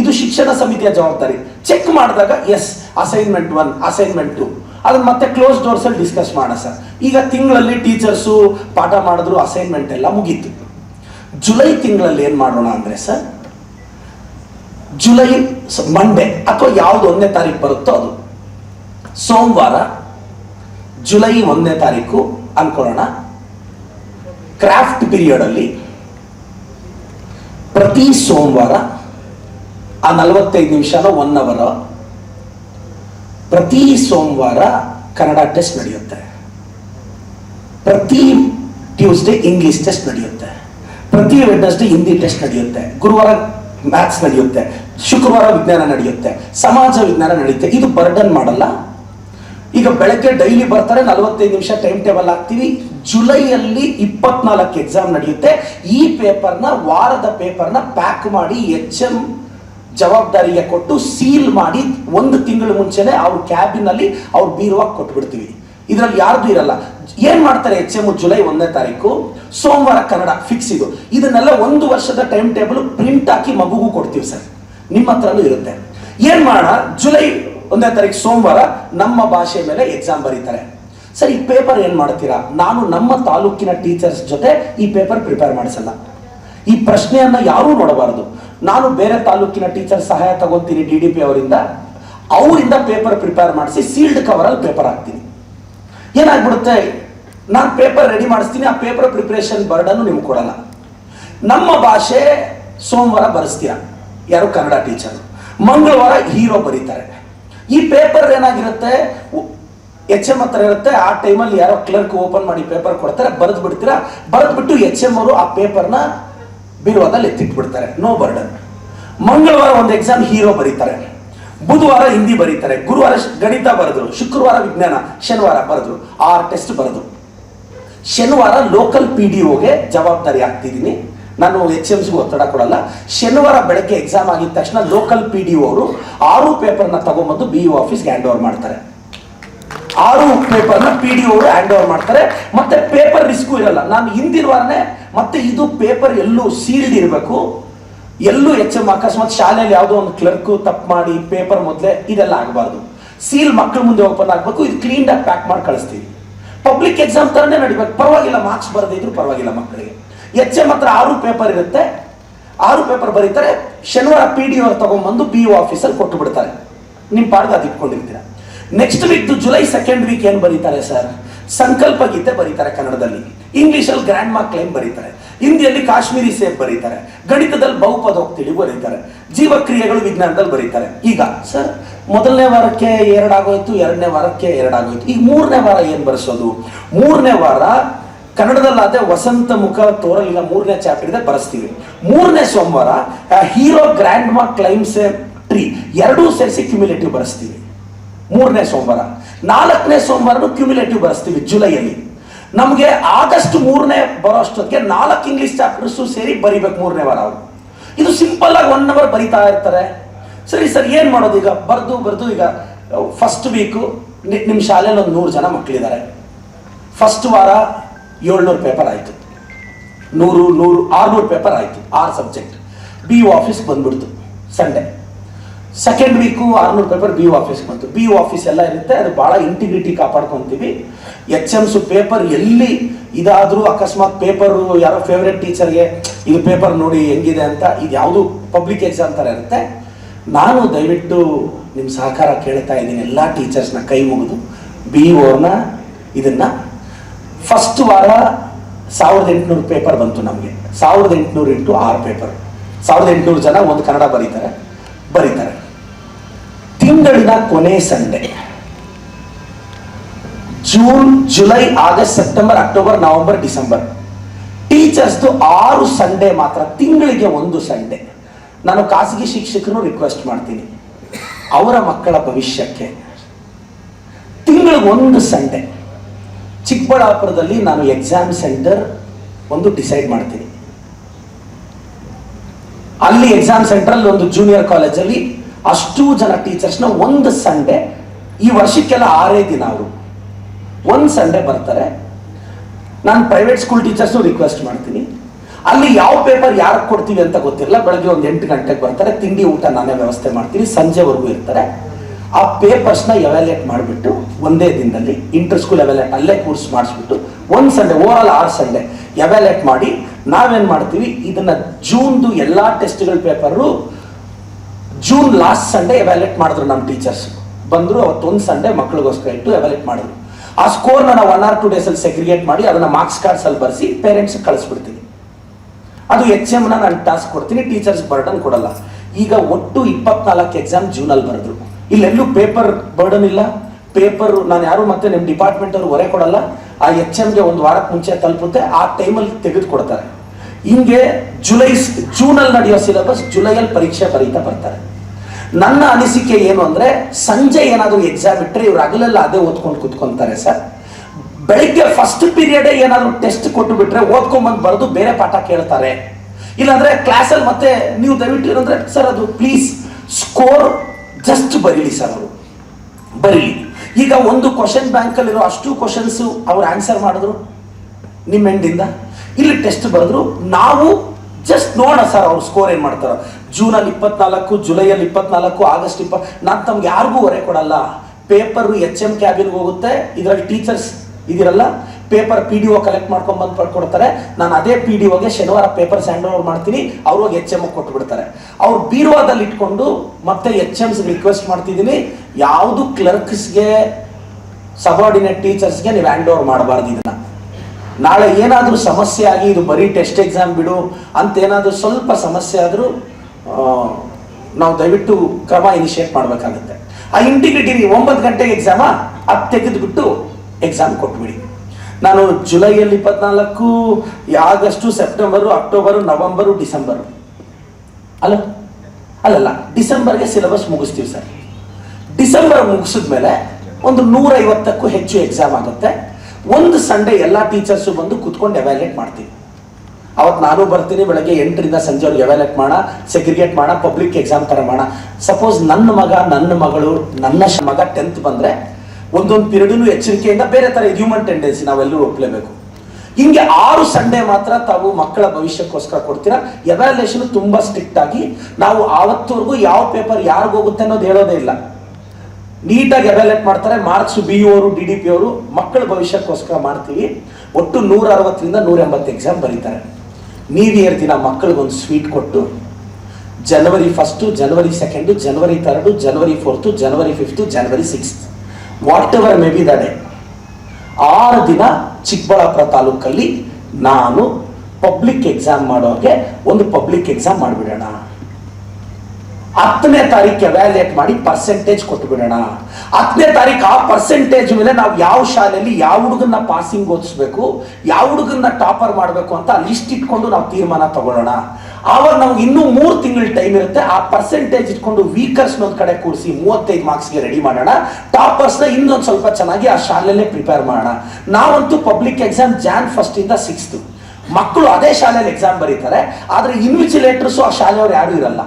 ಇದು ಶಿಕ್ಷಣ ಸಮಿತಿಯ ಜವಾಬ್ದಾರಿ. ಚೆಕ್ ಮಾಡಿದಾಗ S assignment one assignment two ಅದನ್ನ ಮತ್ತೆ ಕ್ಲೋಸ್ ಡೋರ್ಸ್ ಅಲ್ಲಿ ಡಿಸ್ಕಸ್ ಮಾಡೋಣ ಸರ್. ಈಗ ತಿಂಗಳಲ್ಲಿ ಟೀಚರ್ಸು ಪಾಠ ಮಾಡಿದ್ರು ಅಸೈನ್ಮೆಂಟ್ ಎಲ್ಲ ಮುಗೀತು. ಜುಲೈ ತಿಂಗಳಲ್ಲಿ ಏನು ಮಾಡೋಣ ಅಂದ್ರೆ ಸರ್ ಜುಲೈ ಮಂಡೇ ಅಥವಾ ಯಾವುದು ಒಂದನೇ ತಾರೀಕು ಬರುತ್ತೋ ಅದು. ಸೋಮವಾರ ಜುಲೈ ಒಂದನೇ ತಾರೀಕು ಅನ್ಕೊಳ್ಳೋಣ. ಕ್ರಾಫ್ಟ್ ಪೀರಿಯಡ್ ಅಲ್ಲಿ ಪ್ರತಿ ಸೋಮವಾರ ಆ ನಲವತ್ತೈದು ನಿಮಿಷನ ಒನ್ ಅವರ್ ಪ್ರತಿ ಸೋಮವಾರ ಕನ್ನಡ ಟೆಸ್ಟ್ ನಡೆಯುತ್ತೆ. ಪ್ರತಿ ಟ್ಯೂಸ್ಡೇ ಇಂಗ್ಲಿಷ್ ಟೆಸ್ಟ್ ನಡೆಯುತ್ತೆ. ಪ್ರತಿ ವೆಡ್ನೆಸ್ಡೇ ಹಿಂದಿ ಟೆಸ್ಟ್ ನಡೆಯುತ್ತೆ. ಗುರುವಾರ ಮ್ಯಾಥ್ಸ್ ನಡೆಯುತ್ತೆ. ಶುಕ್ರವಾರ ವಿಜ್ಞಾನ ನಡೆಯುತ್ತೆ. ಸಮಾಜ ವಿಜ್ಞಾನ ನಡೆಯುತ್ತೆ. ಇದು ಬರ್ಡನ್ ಮಾಡಲ್ಲ. ಈಗ ಬೆಳಗ್ಗೆ ಡೈಲಿ ಬರ್ತಾರೆ, ನಲವತ್ತೈದು ನಿಮಿಷ ಟೈಮ್ ಟೇಬಲ್ ಹಾಕ್ತೀವಿ. ಜುಲೈಯಲ್ಲಿ ಇಪ್ಪತ್ನಾಲ್ಕು ಎಕ್ಸಾಮ್ ನಡೆಯುತ್ತೆ. ಈ ಪೇಪರ್ನ ವಾರದ ಪೇಪರ್ನ ಪ್ಯಾಕ್ ಮಾಡಿ ಎಚ್ ಎಂ ಜವಾಬ್ದಾರಿಗೆ ಕೊಟ್ಟು ಸೀಲ್ ಮಾಡಿ ಒಂದು ತಿಂಗಳು ಮುಂಚೆನೆ ಅವ್ರ ಕ್ಯಾಬಿನಲ್ಲಿ ಅವ್ರು ಬೀರುವಾಗ ಕೊಟ್ಬಿಡ್ತೀವಿ. ಇದರಲ್ಲಿ ಯಾರ್ದು ಇರಲ್ಲ. ಏನ್ ಮಾಡ್ತಾರೆ ಎಚ್ ಎಂ ಜುಲೈ ಒಂದನೇ ತಾರೀಕು? ಸೋಮವಾರ ಕನ್ನಡ ಫಿಕ್ಸ್ ಇದು. ಇದನ್ನೆಲ್ಲ ಒಂದು ವರ್ಷದ ಟೈಮ್ ಟೇಬಲ್ ಪ್ರಿಂಟ್ ಹಾಕಿ ಮಗುಗೂ ಕೊಡ್ತೀವಿ ಸರ್. ನಿಮ್ಮ ಹತ್ರನೂ ಇರುತ್ತೆ. ಏನ್ ಮಾಡೋಣ? ಜುಲೈ ಒಂದನೇ ತಾರೀಕು ಸೋಮವಾರ ನಮ್ಮ ಭಾಷೆ ಮೇಲೆ ಎಕ್ಸಾಮ್ ಬರೀತಾರೆ. ಸರ್, ಈ ಪೇಪರ್ ಏನು ಮಾಡ್ತೀರಾ? ನಾನು ನಮ್ಮ ತಾಲೂಕಿನ ಟೀಚರ್ಸ್ ಜೊತೆ ಈ ಪೇಪರ್ ಪ್ರಿಪೇರ್ ಮಾಡಿಸಲ್ಲ. ಈ ಪ್ರಶ್ನೆಯನ್ನ ಯಾರೂ ನೋಡಬಾರದು. ನಾನು ಬೇರೆ ತಾಲೂಕಿನ ಟೀಚರ್ ಸಹಾಯ ತಗೋತೀನಿ ಡಿ ಡಿ ಪಿ ಅವರಿಂದ. ಅವರಿಂದ ಪೇಪರ್ ಪ್ರಿಪೇರ್ ಮಾಡಿಸಿ ಸೀಲ್ಡ್ ಕವರಲ್ಲಿ ಪೇಪರ್ ಹಾಕ್ತೀನಿ. ಏನಾಗ್ಬಿಡುತ್ತೆ? ನಾನು ಪೇಪರ್ ರೆಡಿ ಮಾಡಿಸ್ತೀನಿ, ಆ ಪೇಪರ್ ಪ್ರಿಪ್ರೇಷನ್ ಬರ್ಡನ್ನು ನೀವು ಕೊಡಲ್ಲ. ನಮ್ಮ ಭಾಷೆ ಸೋಮವಾರ ಬರೆಸ್ತೀರ ಯಾರು ಕನ್ನಡ ಟೀಚರ್ ಮಂಗಳವಾರ ಹೀರೋ ಬರೀತಾರೆ. ಈ ಪೇಪರ್ ಏನಾಗಿರುತ್ತೆ? ಎಚ್ ಎಂ ಹತ್ರ ಇರುತ್ತೆ. ಆ ಟೈಮಲ್ಲಿ ಯಾರೋ ಕ್ಲರ್ಕ್ ಓಪನ್ ಮಾಡಿ ಪೇಪರ್ ಕೊಡ್ತಾರೆ. ಬರೆದು ಬಿಡ್ತೀರಾ? ಬರೆದು ಬಿಟ್ಟು ಎಚ್ ಎಂ ಅವರು ಆ ಪೇಪರ್ನ ಬೀರುವಾದಲ್ಲಿ ಎತ್ತಿಟ್ಬಿಡ್ತಾರೆ. ನೋ ಬರ್ಡನ್ ಮಂಗಳವಾರ ಒಂದು ಎಕ್ಸಾಮ್ ಹೀರೋ ಬರೀತಾರೆ. ಬುಧವಾರ ಹಿಂದಿ ಬರೀತಾರೆ. ಗುರುವಾರ ಗಣಿತ ಬರೆದ್ರು. ಶುಕ್ರವಾರ ವಿಜ್ಞಾನ. ಶನಿವಾರ ಬರೆದ್ರು. ಆರು ಟೆಸ್ಟ್ ಬರೆದ್ರು. ಶನಿವಾರ ಲೋಕಲ್ ಪಿ ಡಿ ಒಗೆ ಜವಾಬ್ದಾರಿ ಆಗ್ತಿದ್ದೀನಿ. ನಾನು ಎಚ್ ಎಂ ಒತ್ತಡ ಕೊಡಲ್ಲ. ಶನಿವಾರ ಬೆಳಗ್ಗೆ ಎಕ್ಸಾಮ್ ಆಗಿದ ತಕ್ಷಣ ಲೋಕಲ್ ಪಿ ಡಿ ಅವರು ಆರು ಪೇಪರ್ನ ತಗೊಂಬಂದು ಬಿ ಇ ಆಫೀಸ್ಗೆ ಹ್ಯಾಂಡ್ ಓವರ್ ಮಾಡ್ತಾರೆ. ಆರು ಪೇಪರ್ನ ಪಿ ಡಿ ಹ್ಯಾಂಡ್ ಓವರ್ ಮಾಡ್ತಾರೆ. ಮತ್ತೆ ಪೇಪರ್ ರಿಸ್ಕು ಇರಲ್ಲ. ನಾನು ಹಿಂದಿನ ವಾರನೇ ಮತ್ತೆ ಇದು ಪೇಪರ್ ಎಲ್ಲೂ ಸೀಲ್ಡ್ ಇರಬೇಕು. ಎಲ್ಲೂ ಎಚ್ ಎಂ ಅಕಸ್ಮಾತ್ ಶಾಲೆಯಲ್ಲಿ ಯಾವುದೋ ಒಂದು ಕ್ಲರ್ಕ್ ತಪ್ಪು ಮಾಡಿ ಪೇಪರ್ ಮೊದಲೇ ಇದೆಲ್ಲ ಆಗಬಾರ್ದು. ಸೀಲ್ ಮಕ್ಕಳ ಮುಂದೆ ಓಪನ್ ಆಗಬೇಕು. ಇದು ಕ್ಲೀನ್ ಆಗಿ ಪ್ಯಾಕ್ ಮಾಡಿ ಕಳಿಸ್ತೀವಿ. ಪಬ್ಲಿಕ್ ಎಕ್ಸಾಮ್ ತರನೇ ನಡಿಬೇಕು. ಪರವಾಗಿಲ್ಲ ಮಾರ್ಕ್ಸ್ ಬರದಿದ್ರು ಪರವಾಗಿಲ್ಲ ಮಕ್ಕಳಿಗೆ. ಎಚ್ ಎಂ ಹತ್ರ ಆರು ಪೇಪರ್ ಇರುತ್ತೆ. ಆರು ಪೇಪರ್ ಬರೀತಾರೆ. ಶನಿವಾರ ಪಿ ಡಿ ಅವ್ರು ತಗೊಂಡ್ಬಂದು ಪಿ ಒ ಆಫೀಸಲ್ಲಿ ಕೊಟ್ಟು ಬಿಡ್ತಾರೆ. ನಿಮ್ಮ ಪಾಡ್ಗೆ ಅದು ಇಟ್ಕೊಂಡಿರ್ತೀರ next week July second week ಏನು ಬರೀತಾರೆ ಸರ್ ಸಂಕಲ್ಪ ಗೀತೆ ಬರೀತಾರೆ ಕನ್ನಡದಲ್ಲಿ. ಇಂಗ್ಲಿಷಲ್ಲಿ ಗ್ರ್ಯಾಂಡ್ ಮಾರ್ಕ್ ಕ್ಲೈಮ್ ಬರೀತಾರೆ. ಹಿಂದಿಯಲ್ಲಿ ಕಾಶ್ಮೀರಿ ಸೇಬ್ ಬರೀತಾರೆ. ಗಣಿತದಲ್ಲಿ ಬಹುಪದೋಕ್ತಿಳಿ ಬರೀತಾರೆ. ಜೀವಕ್ರಿಯೆಗಳು ವಿಜ್ಞಾನದಲ್ಲಿ ಬರೀತಾರೆ. ಈಗ ಸರ್ ಮೊದಲನೇ ವಾರಕ್ಕೆ ಎರಡಾಗೋಯ್ತು, ಎರಡನೇ ವಾರಕ್ಕೆ ಎರಡಾಗೋಯ್ತು. ಈಗ ಮೂರನೇ ವಾರ ಏನು ಬರೆಸೋದು? ಮೂರನೇ ವಾರ ಕನ್ನಡದಲ್ಲಾದ ವಸಂತ ಮುಖ ತೋರಲಿಲ್ಲ ಮೂರನೇ ಚಾಪ್ಟರ್ ಇದೆ, ಬರೆಸ್ತೀವಿ. ಮೂರನೇ ಸೋಮವಾರ hero grandma climbs tree ಎರಡೂ ಸೇರಿಸಿ ಕ್ಯುಮ್ಯುಲೇಟಿವ್ ಬರೆಸ್ತೀವಿ. ಮೂರನೇ ಸೋಮವಾರ, ನಾಲ್ಕನೇ ಸೋಮವಾರನು ಕ್ಯುಮ್ಯುಲೇಟಿವ್ ಬರೆಸ್ತೀವಿ ಜುಲೈಯಲ್ಲಿ. ನಮಗೆ ಆಗಸ್ಟ್ ಮೂರನೇ ಬರೋ ಅಷ್ಟೊತ್ತಿಗೆ ನಾಲ್ಕು ಇಂಗ್ಲೀಷ್ ಚಾಪ್ಟರ್ಸು ಸೇರಿ ಬರಿಬೇಕು ಮೂರನೇ ವಾರ ಅವರು. ಇದು ಸಿಂಪಲ್ ಆಗಿ ಒನ್ ಅವರ್ ಬರಿತಾ ಇರ್ತಾರೆ. ಸರಿ, ಸರ್, ಏನು ಮಾಡೋದು ಈಗ? ಬರೆದು ಬರೆದು ಈಗ ಫಸ್ಟ್ ವೀಕು ನಿಮ್ಮ ಶಾಲೆಯಲ್ಲಿ ಒಂದು ನೂರು ಜನ ಮಕ್ಕಳಿದ್ದಾರೆ ಫಸ್ಟ್ ವಾರ ಏಳ್ನೂರು ಪೇಪರ್ ಆಯಿತು. ನೂರು ನೂರು, ಆರ್ನೂರು ಪೇಪರ್ ಆಯಿತು, ಆರು ಸಬ್ಜೆಕ್ಟ್ ಬಿ ಯು ಆಫೀಸ್ ಬಂದ್ಬಿಡ್ತು ಸಂಡೇ ಸೆಕೆಂಡ್ ವೀಕು ಆರ್ನೂರು ಪೇಪರ್ ಬಿ ಯು ಆಫೀಸ್ ಬಂತು. ಬಿ ಯು ಆಫೀಸ್ ಎಲ್ಲ ಇರುತ್ತೆ, ಅದು ಭಾಳ ಇಂಟಿಗ್ರಿಟಿ ಕಾಪಾಡ್ಕೊಂತೀವಿ. ಎಚ್ ಎಮ್ಸು ಪೇಪರ್ ಎಲ್ಲಿ ಇದಾದರೂ ಅಕಸ್ಮಾತ್ ಪೇಪರು ಯಾರೋ ಫೇವ್ರೆಟ್ ಟೀಚರ್ಗೆ ಇದು ಪೇಪರ್ ನೋಡಿ ಹೆಂಗಿದೆ ಅಂತ, ಇದು ಯಾವುದು ಪಬ್ಲಿಕ್ ಎಕ್ಸಾಮ್ ಥರ ಇರುತ್ತೆ. ನಾನು ದಯವಿಟ್ಟು ನಿಮ್ಮ ಸಹಕಾರ ಕೇಳ್ತಾ ಇದ್ದೀನಿ ಎಲ್ಲ ಟೀಚರ್ಸ್ನ ಕೈ ಮುಗಿದು. ಬಿ ಓರ್ನ ಇದನ್ನು. ಫಸ್ಟ್ ವಾರ ಸಾವಿರದ ಎಂಟುನೂರು ಪೇಪರ್ ಬಂತು ನಮಗೆ. ಸಾವಿರದ ಎಂಟುನೂರು ಇಂಟು ಆರು ಪೇಪರ್ ಸಾವಿರದ ಎಂಟುನೂರು ಜನ ಒಂದು ಕನ್ನಡ ಬರೀತಾರೆ ಬರೀತಾರೆ. ತಿಂಗಳಿನ ಕೊನೆ Sunday June July August September October November December ಟೀಚರ್ಸ್ದು ಆರು ಸಂಡೇ ಮಾತ್ರ, ತಿಂಗಳಿಗೆ ಒಂದು ಸಂಡೆ ನಾನು ಖಾಸಗಿ ಶಿಕ್ಷಕರು ರಿಕ್ವೆಸ್ಟ್ ಮಾಡ್ತೀನಿ. ಅವರ ಮಕ್ಕಳ ಭವಿಷ್ಯಕ್ಕೆ. ತಿಂಗಳಿಗೆ ಒಂದು ಸಂಡೆ ಚಿಕ್ಕಬಳ್ಳಾಪುರದಲ್ಲಿ ನಾನು ಎಕ್ಸಾಮ್ ಸೆಂಟರ್ ಒಂದು ಡಿಸೈಡ್ ಮಾಡ್ತೀನಿ. ಅಲ್ಲಿ ಎಕ್ಸಾಮ್ ಸೆಂಟ್ರಲ್ಲಿ ಒಂದು ಜೂನಿಯರ್ ಕಾಲೇಜಲ್ಲಿ ಅಷ್ಟು ಜನ ಟೀಚರ್ಸ್ನ ಒಂದು ಸಂಡೇ ಈ ವರ್ಷಕ್ಕೆಲ್ಲ ಆರೇ ದಿನ ಅವರು. ಒಂದು ಸಂಡೇ ಬರ್ತಾರೆ. ನಾನು ಪ್ರೈವೇಟ್ ಸ್ಕೂಲ್ ಟೀಚರ್ಸ್ನು ರಿಕ್ವೆಸ್ಟ್ ಮಾಡ್ತೀನಿ. ಅಲ್ಲಿ ಯಾವ ಪೇಪರ್ ಯಾರು ಕೊಡ್ತೀವಿ ಅಂತ ಗೊತ್ತಿರಲ್ಲ ಬೆಳಗ್ಗೆ ಒಂದು ಎಂಟು ಗಂಟೆಗೆ ಬರ್ತಾರೆ. ತಿಂಡಿ, ಊಟ ನಾನೇ ವ್ಯವಸ್ಥೆ ಮಾಡ್ತೀನಿ. ಸಂಜೆವರೆಗೂ ಇರ್ತಾರೆ. ಆ ಪೇಪರ್ಸ್ನ ಎವ್ಯಾಲೇಟ್ ಮಾಡಿಬಿಟ್ಟು ಒಂದೇ ದಿನದಲ್ಲಿ ಇಂಟರ್ ಸ್ಕೂಲ್ ಎವ್ಯಾಲೇಟ್ ಅಲ್ಲೇ ಕೋರ್ಸ್ ಮಾಡಿಸ್ಬಿಟ್ಟು ಒಂದು ಸಂಡೇ ಓವರ್ ಆಲ್ ಆರು ಸಂಡೇ ಎವ್ಯಾಲೇಟ್ ಮಾಡಿ ನಾವೇನು ಮಾಡ್ತೀವಿ? ಇದನ್ನು ಜೂನ್ದು ಎಲ್ಲ ಟೆಸ್ಟ್ಗಳ paper June last Sunday evaluate ಮಾಡಿದ್ರು ನಮ್ಮ ಟೀಚರ್ಸ್ ಬಂದರು ಅವತ್ತೊಂದು ಸಂಡೇ ಮಕ್ಕಳಿಗೋಸ್ಕರ ಇಟ್ಟು ಎವ್ಯಾಲೇಟ್ ಮಾಡಿದ್ರು. ಆ ಸ್ಕೋರ್ನ ನಾವು ಒನ್ ಆರ್ ಟು ಡೇಸಲ್ಲಿ ಸೆಗ್ರಿಗೇಟ್ ಮಾಡಿ ಅದನ್ನ ಮಾರ್ಕ್ಸ್ ಕಾರ್ಡ್ಸಲ್ಲಿ ಬರೆಸಿ ಪೇರೆಂಟ್ಸ್ ಕಳಿಸ್ಬಿಡ್ತೀನಿ. ಅದು ಎಚ್ ಎಮ್ನ ನಾನು ಟಾಸ್ಕ್ ಕೊಡ್ತೀನಿ ಟೀಚರ್ಸ್ ಬರ್ಡನ್ ಕೊಡಲ್ಲ. ಈಗ ಒಟ್ಟು ಇಪ್ಪತ್ನಾಲ್ಕು ಎಕ್ಸಾಮ್ ಜೂನಲ್ಲಿ ಬರೆದ್ರು. ಇಲ್ಲೆಲ್ಲೂ ಪೇಪರ್ ಬರ್ಡನ್ ಇಲ್ಲ. ಪೇಪರ್ ನಾನು ಯಾರು ಮತ್ತೆ ನಿಮ್ಮ ಡಿಪಾರ್ಟ್ಮೆಂಟ್ ಅವರು ಹೊರೆ ಕೊಡಲ್ಲ. ಆ ಎಚ್ ಎಮ್ಗೆ ಒಂದು ವಾರಕ್ಕೆ ಮುಂಚೆ ತಲುಪುತ್ತೆ. ಆ ಟೈಮಲ್ಲಿ ತೆಗೆದು ಕೊಡ್ತಾರೆ ಹಿಂಗೆ ಜುಲೈ ಜೂನಲ್ಲಿ ನಡೆಯೋ ಸಿಲೆಬಸ್ ಜುಲೈಯಲ್ಲಿ ಪರೀಕ್ಷೆ ಬರೀತಾ ಬರ್ತಾರೆ. ನನ್ನ ಅನಿಸಿಕೆ ಏನು ಅಂದ್ರೆ, ಸಂಜೆ ಏನಾದರೂ ಎಕ್ಸಾಮ್ ಇಟ್ಟರೆ ಇವ್ರು ಹಗಲೆಲ್ಲ ಅದೇ ಓದ್ಕೊಂಡು ಕುತ್ಕೊಂತಾರೆ ಸರ್. ಬೆಳಿಗ್ಗೆ ಫಸ್ಟ್ ಪೀರಿಯಡ್ ಏನಾದರೂ ಟೆಸ್ಟ್ ಕೊಟ್ಟು ಬಿಟ್ರೆ ಓದ್ಕೊಂಬಂದು ಬರೆದು ಬೇರೆ ಪಾಠ ಕೇಳ್ತಾರೆ. ಇಲ್ಲಾಂದರೆ ಕ್ಲಾಸಲ್ಲಿ ಮತ್ತೆ ನೀವು ದಯವಿಟ್ಟು ಏನಂದ್ರೆ, ಸರ್, ಅದು ಪ್ಲೀಸ್ ಸ್ಕೋರ್ ಜಸ್ಟ್ ಬರೀಲಿ ಸರ್ ಅವರು. ಬರೀಲಿ. ಈಗ ಒಂದು ಕ್ವಶನ್ ಬ್ಯಾಂಕಲ್ಲಿರೋ ಅಷ್ಟು ಕ್ವಶನ್ಸು ಅವ್ರು ಆನ್ಸರ್ ಮಾಡಿದ್ರು. ನಿಮ್ಮ ಎಂಡಿಂದ ಇಲ್ಲಿ ಟೆಸ್ಟ್ ಬರೆದ್ರು, ನಾವು ಜಸ್ಟ್ ನೋಡೋಣ ಸರ್ ಅವ್ರು ಸ್ಕೋರ್ ಏನು ಮಾಡ್ತಾರೆ. ಜೂನಲ್ಲಿ ಇಪ್ಪತ್ನಾಲ್ಕು ಜುಲೈಯಲ್ಲಿ ಇಪ್ಪತ್ನಾಲ್ಕು ಆಗಸ್ಟ್ ಇಪ್ಪ ನಾನು ತಮ್ಗೆ ಯಾರಿಗೂ ಹೊರೆ ಕೊಡಲ್ಲ. ಪೇಪರ್ ಎಚ್ ಎಂ ಕ್ಯಾಬಿನ್ಗೆ ಹೋಗುತ್ತೆ. ಇದರಲ್ಲಿ teachers ಇದಿರಲ್ಲ paper P D O collect ಮಾಡ್ಕೊಂಡು ಬಂದು ಪಡ್ಕೊಡ್ತಾರೆ. ನಾನು ಅದೇ ಪಿ ಡಿ ಒಗೆ ಶನಿವಾರ ಪೇಪರ್ ಸ್ಯಾಂಡ್ ಓವರ್ ಮಾಡ್ತೀನಿ. ಅವ್ರು ಹೋಗಿ ಎಚ್ ಎಂ ಕೊಟ್ಟು ಬಿಡ್ತಾರೆ ಅವ್ರು ಬೀರುವಾದಲ್ಲಿ ಇಟ್ಕೊಂಡು ಮತ್ತೆ ಎಚ್ ಎಮ್ಸ್ ರಿಕ್ವೆಸ್ಟ್ ಮಾಡ್ತಿದ್ದೀನಿ. ಯಾವುದು ಕ್ಲರ್ಕ್ಸ್ಗೆ ಸಬಾರ್ಡಿನೇಟ್ ಟೀಚರ್ಸ್ಗೆ ನೀವು ಹ್ಯಾಂಡ್ ಓವರ್ ಮಾಡಬಾರ್ದು ಇದನ್ನ. ನಾಳೆ ಏನಾದರೂ ಸಮಸ್ಯೆ ಆಗಿ ಇದು ಬರೀ ಟೆಸ್ಟ್ ಎಕ್ಸಾಮ್ ಬಿಡು ಅಂತ ಏನಾದರೂ ಸ್ವಲ್ಪ ಸಮಸ್ಯೆ ಆದರೂ ನಾವು ದಯವಿಟ್ಟು ಕ್ರಮ ಇನಿಷಿಯೇಟ್ ಮಾಡಬೇಕಾಗುತ್ತೆ. ಆ ಇಂಟಿಗ್ರಿಟಿ ಒಂಬತ್ತು ಗಂಟೆಗೆ ಎಕ್ಸಾಮಾ ಅದು ತೆಗೆದುಬಿಟ್ಟು ಎಕ್ಸಾಮ್ ಕೊಟ್ಬಿಡಿ. ನಾನು ಜುಲೈಯಲ್ಲಿ ಇಪ್ಪತ್ನಾಲ್ಕು August, September, October, November, December. ಅಲ್ಲ? ಅಲ್ಲಲ್ಲ, ಡಿಸೆಂಬರ್ಗೆ ಸಿಲೆಬಸ್ ಮುಗಿಸ್ತೀವಿ ಸರ್. ಡಿಸೆಂಬರ್ ಮುಗಿಸಿದ್ಮೇಲೆ ಒಂದು ನೂರೈವತ್ತಕ್ಕೂ ಹೆಚ್ಚು ಎಕ್ಸಾಮ್ ಆಗುತ್ತೆ. ಒಂದು ಸಂಡೇ ಎಲ್ಲ ಟೀಚರ್ಸು ಬಂದು ಕುತ್ಕೊಂಡು ಎವ್ಯಾಲೇಟ್ ಮಾಡ್ತೀವಿ. ಅವತ್ತು ನಾನು ಬರ್ತೀನಿ, ಬೆಳಗ್ಗೆ ಎಂಟರಿಂದ ಸಂಜೆವರೆಗೆ ಎವ್ಯಾಲೇಟ್ ಮಾಡ ಸೆಗ್ರಿಗೇಟ್ ಮಾಡ ಪಬ್ಲಿಕ್ ಎಕ್ಸಾಮ್ ಥರ ಮಾಡ. ಸಪೋಸ್ ನನ್ನ ಮಗ, ನನ್ನ ಮಗಳು, ನನ್ನ ಮಗ ಟೆಂತ್ ಬಂದರೆ ಒಂದೊಂದು ಪಿರಿಯಡೂ ಎಚ್ಚರಿಕೆಯಿಂದ ಬೇರೆ ಥರ ಹ್ಯೂಮನ್ ಟೆಂಡೆನ್ಸಿ ನಾವೆಲ್ಲರೂ ಒಪ್ಪಲೇಬೇಕು ಹಿಂಗೆ ಆರು ಸಂಡೇ ಮಾತ್ರ ತಾವು ಮಕ್ಕಳ ಭವಿಷ್ಯಕ್ಕೋಸ್ಕರ ಕೊಡ್ತೀರಾ? ಎವ್ಯಾಲೇಷನ್ ತುಂಬ ಸ್ಟ್ರಿಕ್ಟ್ ಆಗಿ ನಾವು ಆವತ್ತವರೆಗೂ ಯಾವ ಪೇಪರ್ ಯಾರಿಗೋಗುತ್ತೆ ಅನ್ನೋದು ಹೇಳೋದೇ ಇಲ್ಲ. ನೀಟಾಗಿ ಎವ್ಯಾಲ್ಯೂಯೇಟ್ ಮಾಡ್ತಾರೆ. ಮಾರ್ಕ್ಸ್ ಬಿ ಅವರು ಡಿ ಡಿ ಪಿ ಅವರು ಮಕ್ಕಳ ಭವಿಷ್ಯಕ್ಕೋಸ್ಕರ ಮಾಡ್ತೀವಿ. ಒಟ್ಟು ನೂರ ಅರವತ್ತರಿಂದ ನೂರ ಎಂಬತ್ತು ಎಕ್ಸಾಮ್ ಬರೀತಾರೆ. ನೀವು ದಿನ ಮಕ್ಕಳಿಗೊಂದು ಸ್ವೀಟ್ ಕೊಟ್ಟು. ಜನವರಿ ಫಸ್ಟು ಜನವರಿ ಸೆಕೆಂಡು ಜನವರಿ ತರ್ಡು ಜನವರಿ fourth January fifth January sixth whatever may be the day ಆರು ದಿನ ಚಿಕ್ಕಬಳ್ಳಾಪುರ ತಾಲೂಕಲ್ಲಿ ನಾನು ಪಬ್ಲಿಕ್ ಎಕ್ಸಾಮ್ ಮಾಡೋಕೆ ಒಂದು ಪಬ್ಲಿಕ್ ಎಕ್ಸಾಮ್ ಮಾಡಿಬಿಡೋಣ. ಹತ್ತನೇ ತಾರೀಕು ಎವ್ಯಾಲ್ಯೂಯೇಟ್ ಮಾಡಿ ಪರ್ಸೆಂಟೇಜ್ ಕೊಟ್ಟು ಬಿಡೋಣ. ಹತ್ತನೇ ತಾರೀಕು ಆ ಪರ್ಸೆಂಟೇಜ್ ಮೇಲೆ ನಾವು ಯಾವ ಶಾಲೆಯಲ್ಲಿ ಯಾವ ಹುಡುಗನ್ನ ಪಾಸಿಂಗ್ ಓದಿಸ್ಬೇಕು, ಯಾವ ಹುಡುಗನ್ನ ಟಾಪರ್ ಮಾಡಬೇಕು ಅಂತ ಲಿಸ್ಟ್ ಇಟ್ಕೊಂಡು ನಾವು ತೀರ್ಮಾನ ತಗೊಳ್ಳೋಣ. ಆವಾಗ ನಾವು ಇನ್ನೂ ಮೂರು ತಿಂಗಳ ಟೈಮ್ ಇರುತ್ತೆ. ಆ ಪರ್ಸೆಂಟೇಜ್ ಇಟ್ಕೊಂಡು ವೀಕರ್ಸ್ ಒಂದು ಕಡೆ ಕೂರಿಸಿ ಮೂವತ್ತೈದು ಮಾರ್ಕ್ಸ್ಗೆ ರೆಡಿ ಮಾಡೋಣ. ಟಾಪರ್ಸ್ನ ಇನ್ನೊಂದು ಸ್ವಲ್ಪ ಚೆನ್ನಾಗಿ ಆ ಶಾಲೆಯಲ್ಲೇ ಪ್ರಿಪೇರ್ ಮಾಡೋಣ. ನಾವಂತೂ ಪಬ್ಲಿಕ್ ಎಕ್ಸಾಮ್ ಜಾನ್ ಫಸ್ಟ್ ಇಂದ ಸಿಕ್ಸ್ತ್ ಮಕ್ಕಳು ಅದೇ ಶಾಲೆಯಲ್ಲಿ ಎಕ್ಸಾಮ್ ಬರೀತಾರೆ. ಆದರೆ ಇನ್ವಿಜಿಲೇಟರ್ಸು ಆ ಶಾಲೆಯವ್ರು ಯಾರು ಇರಲ್ಲ.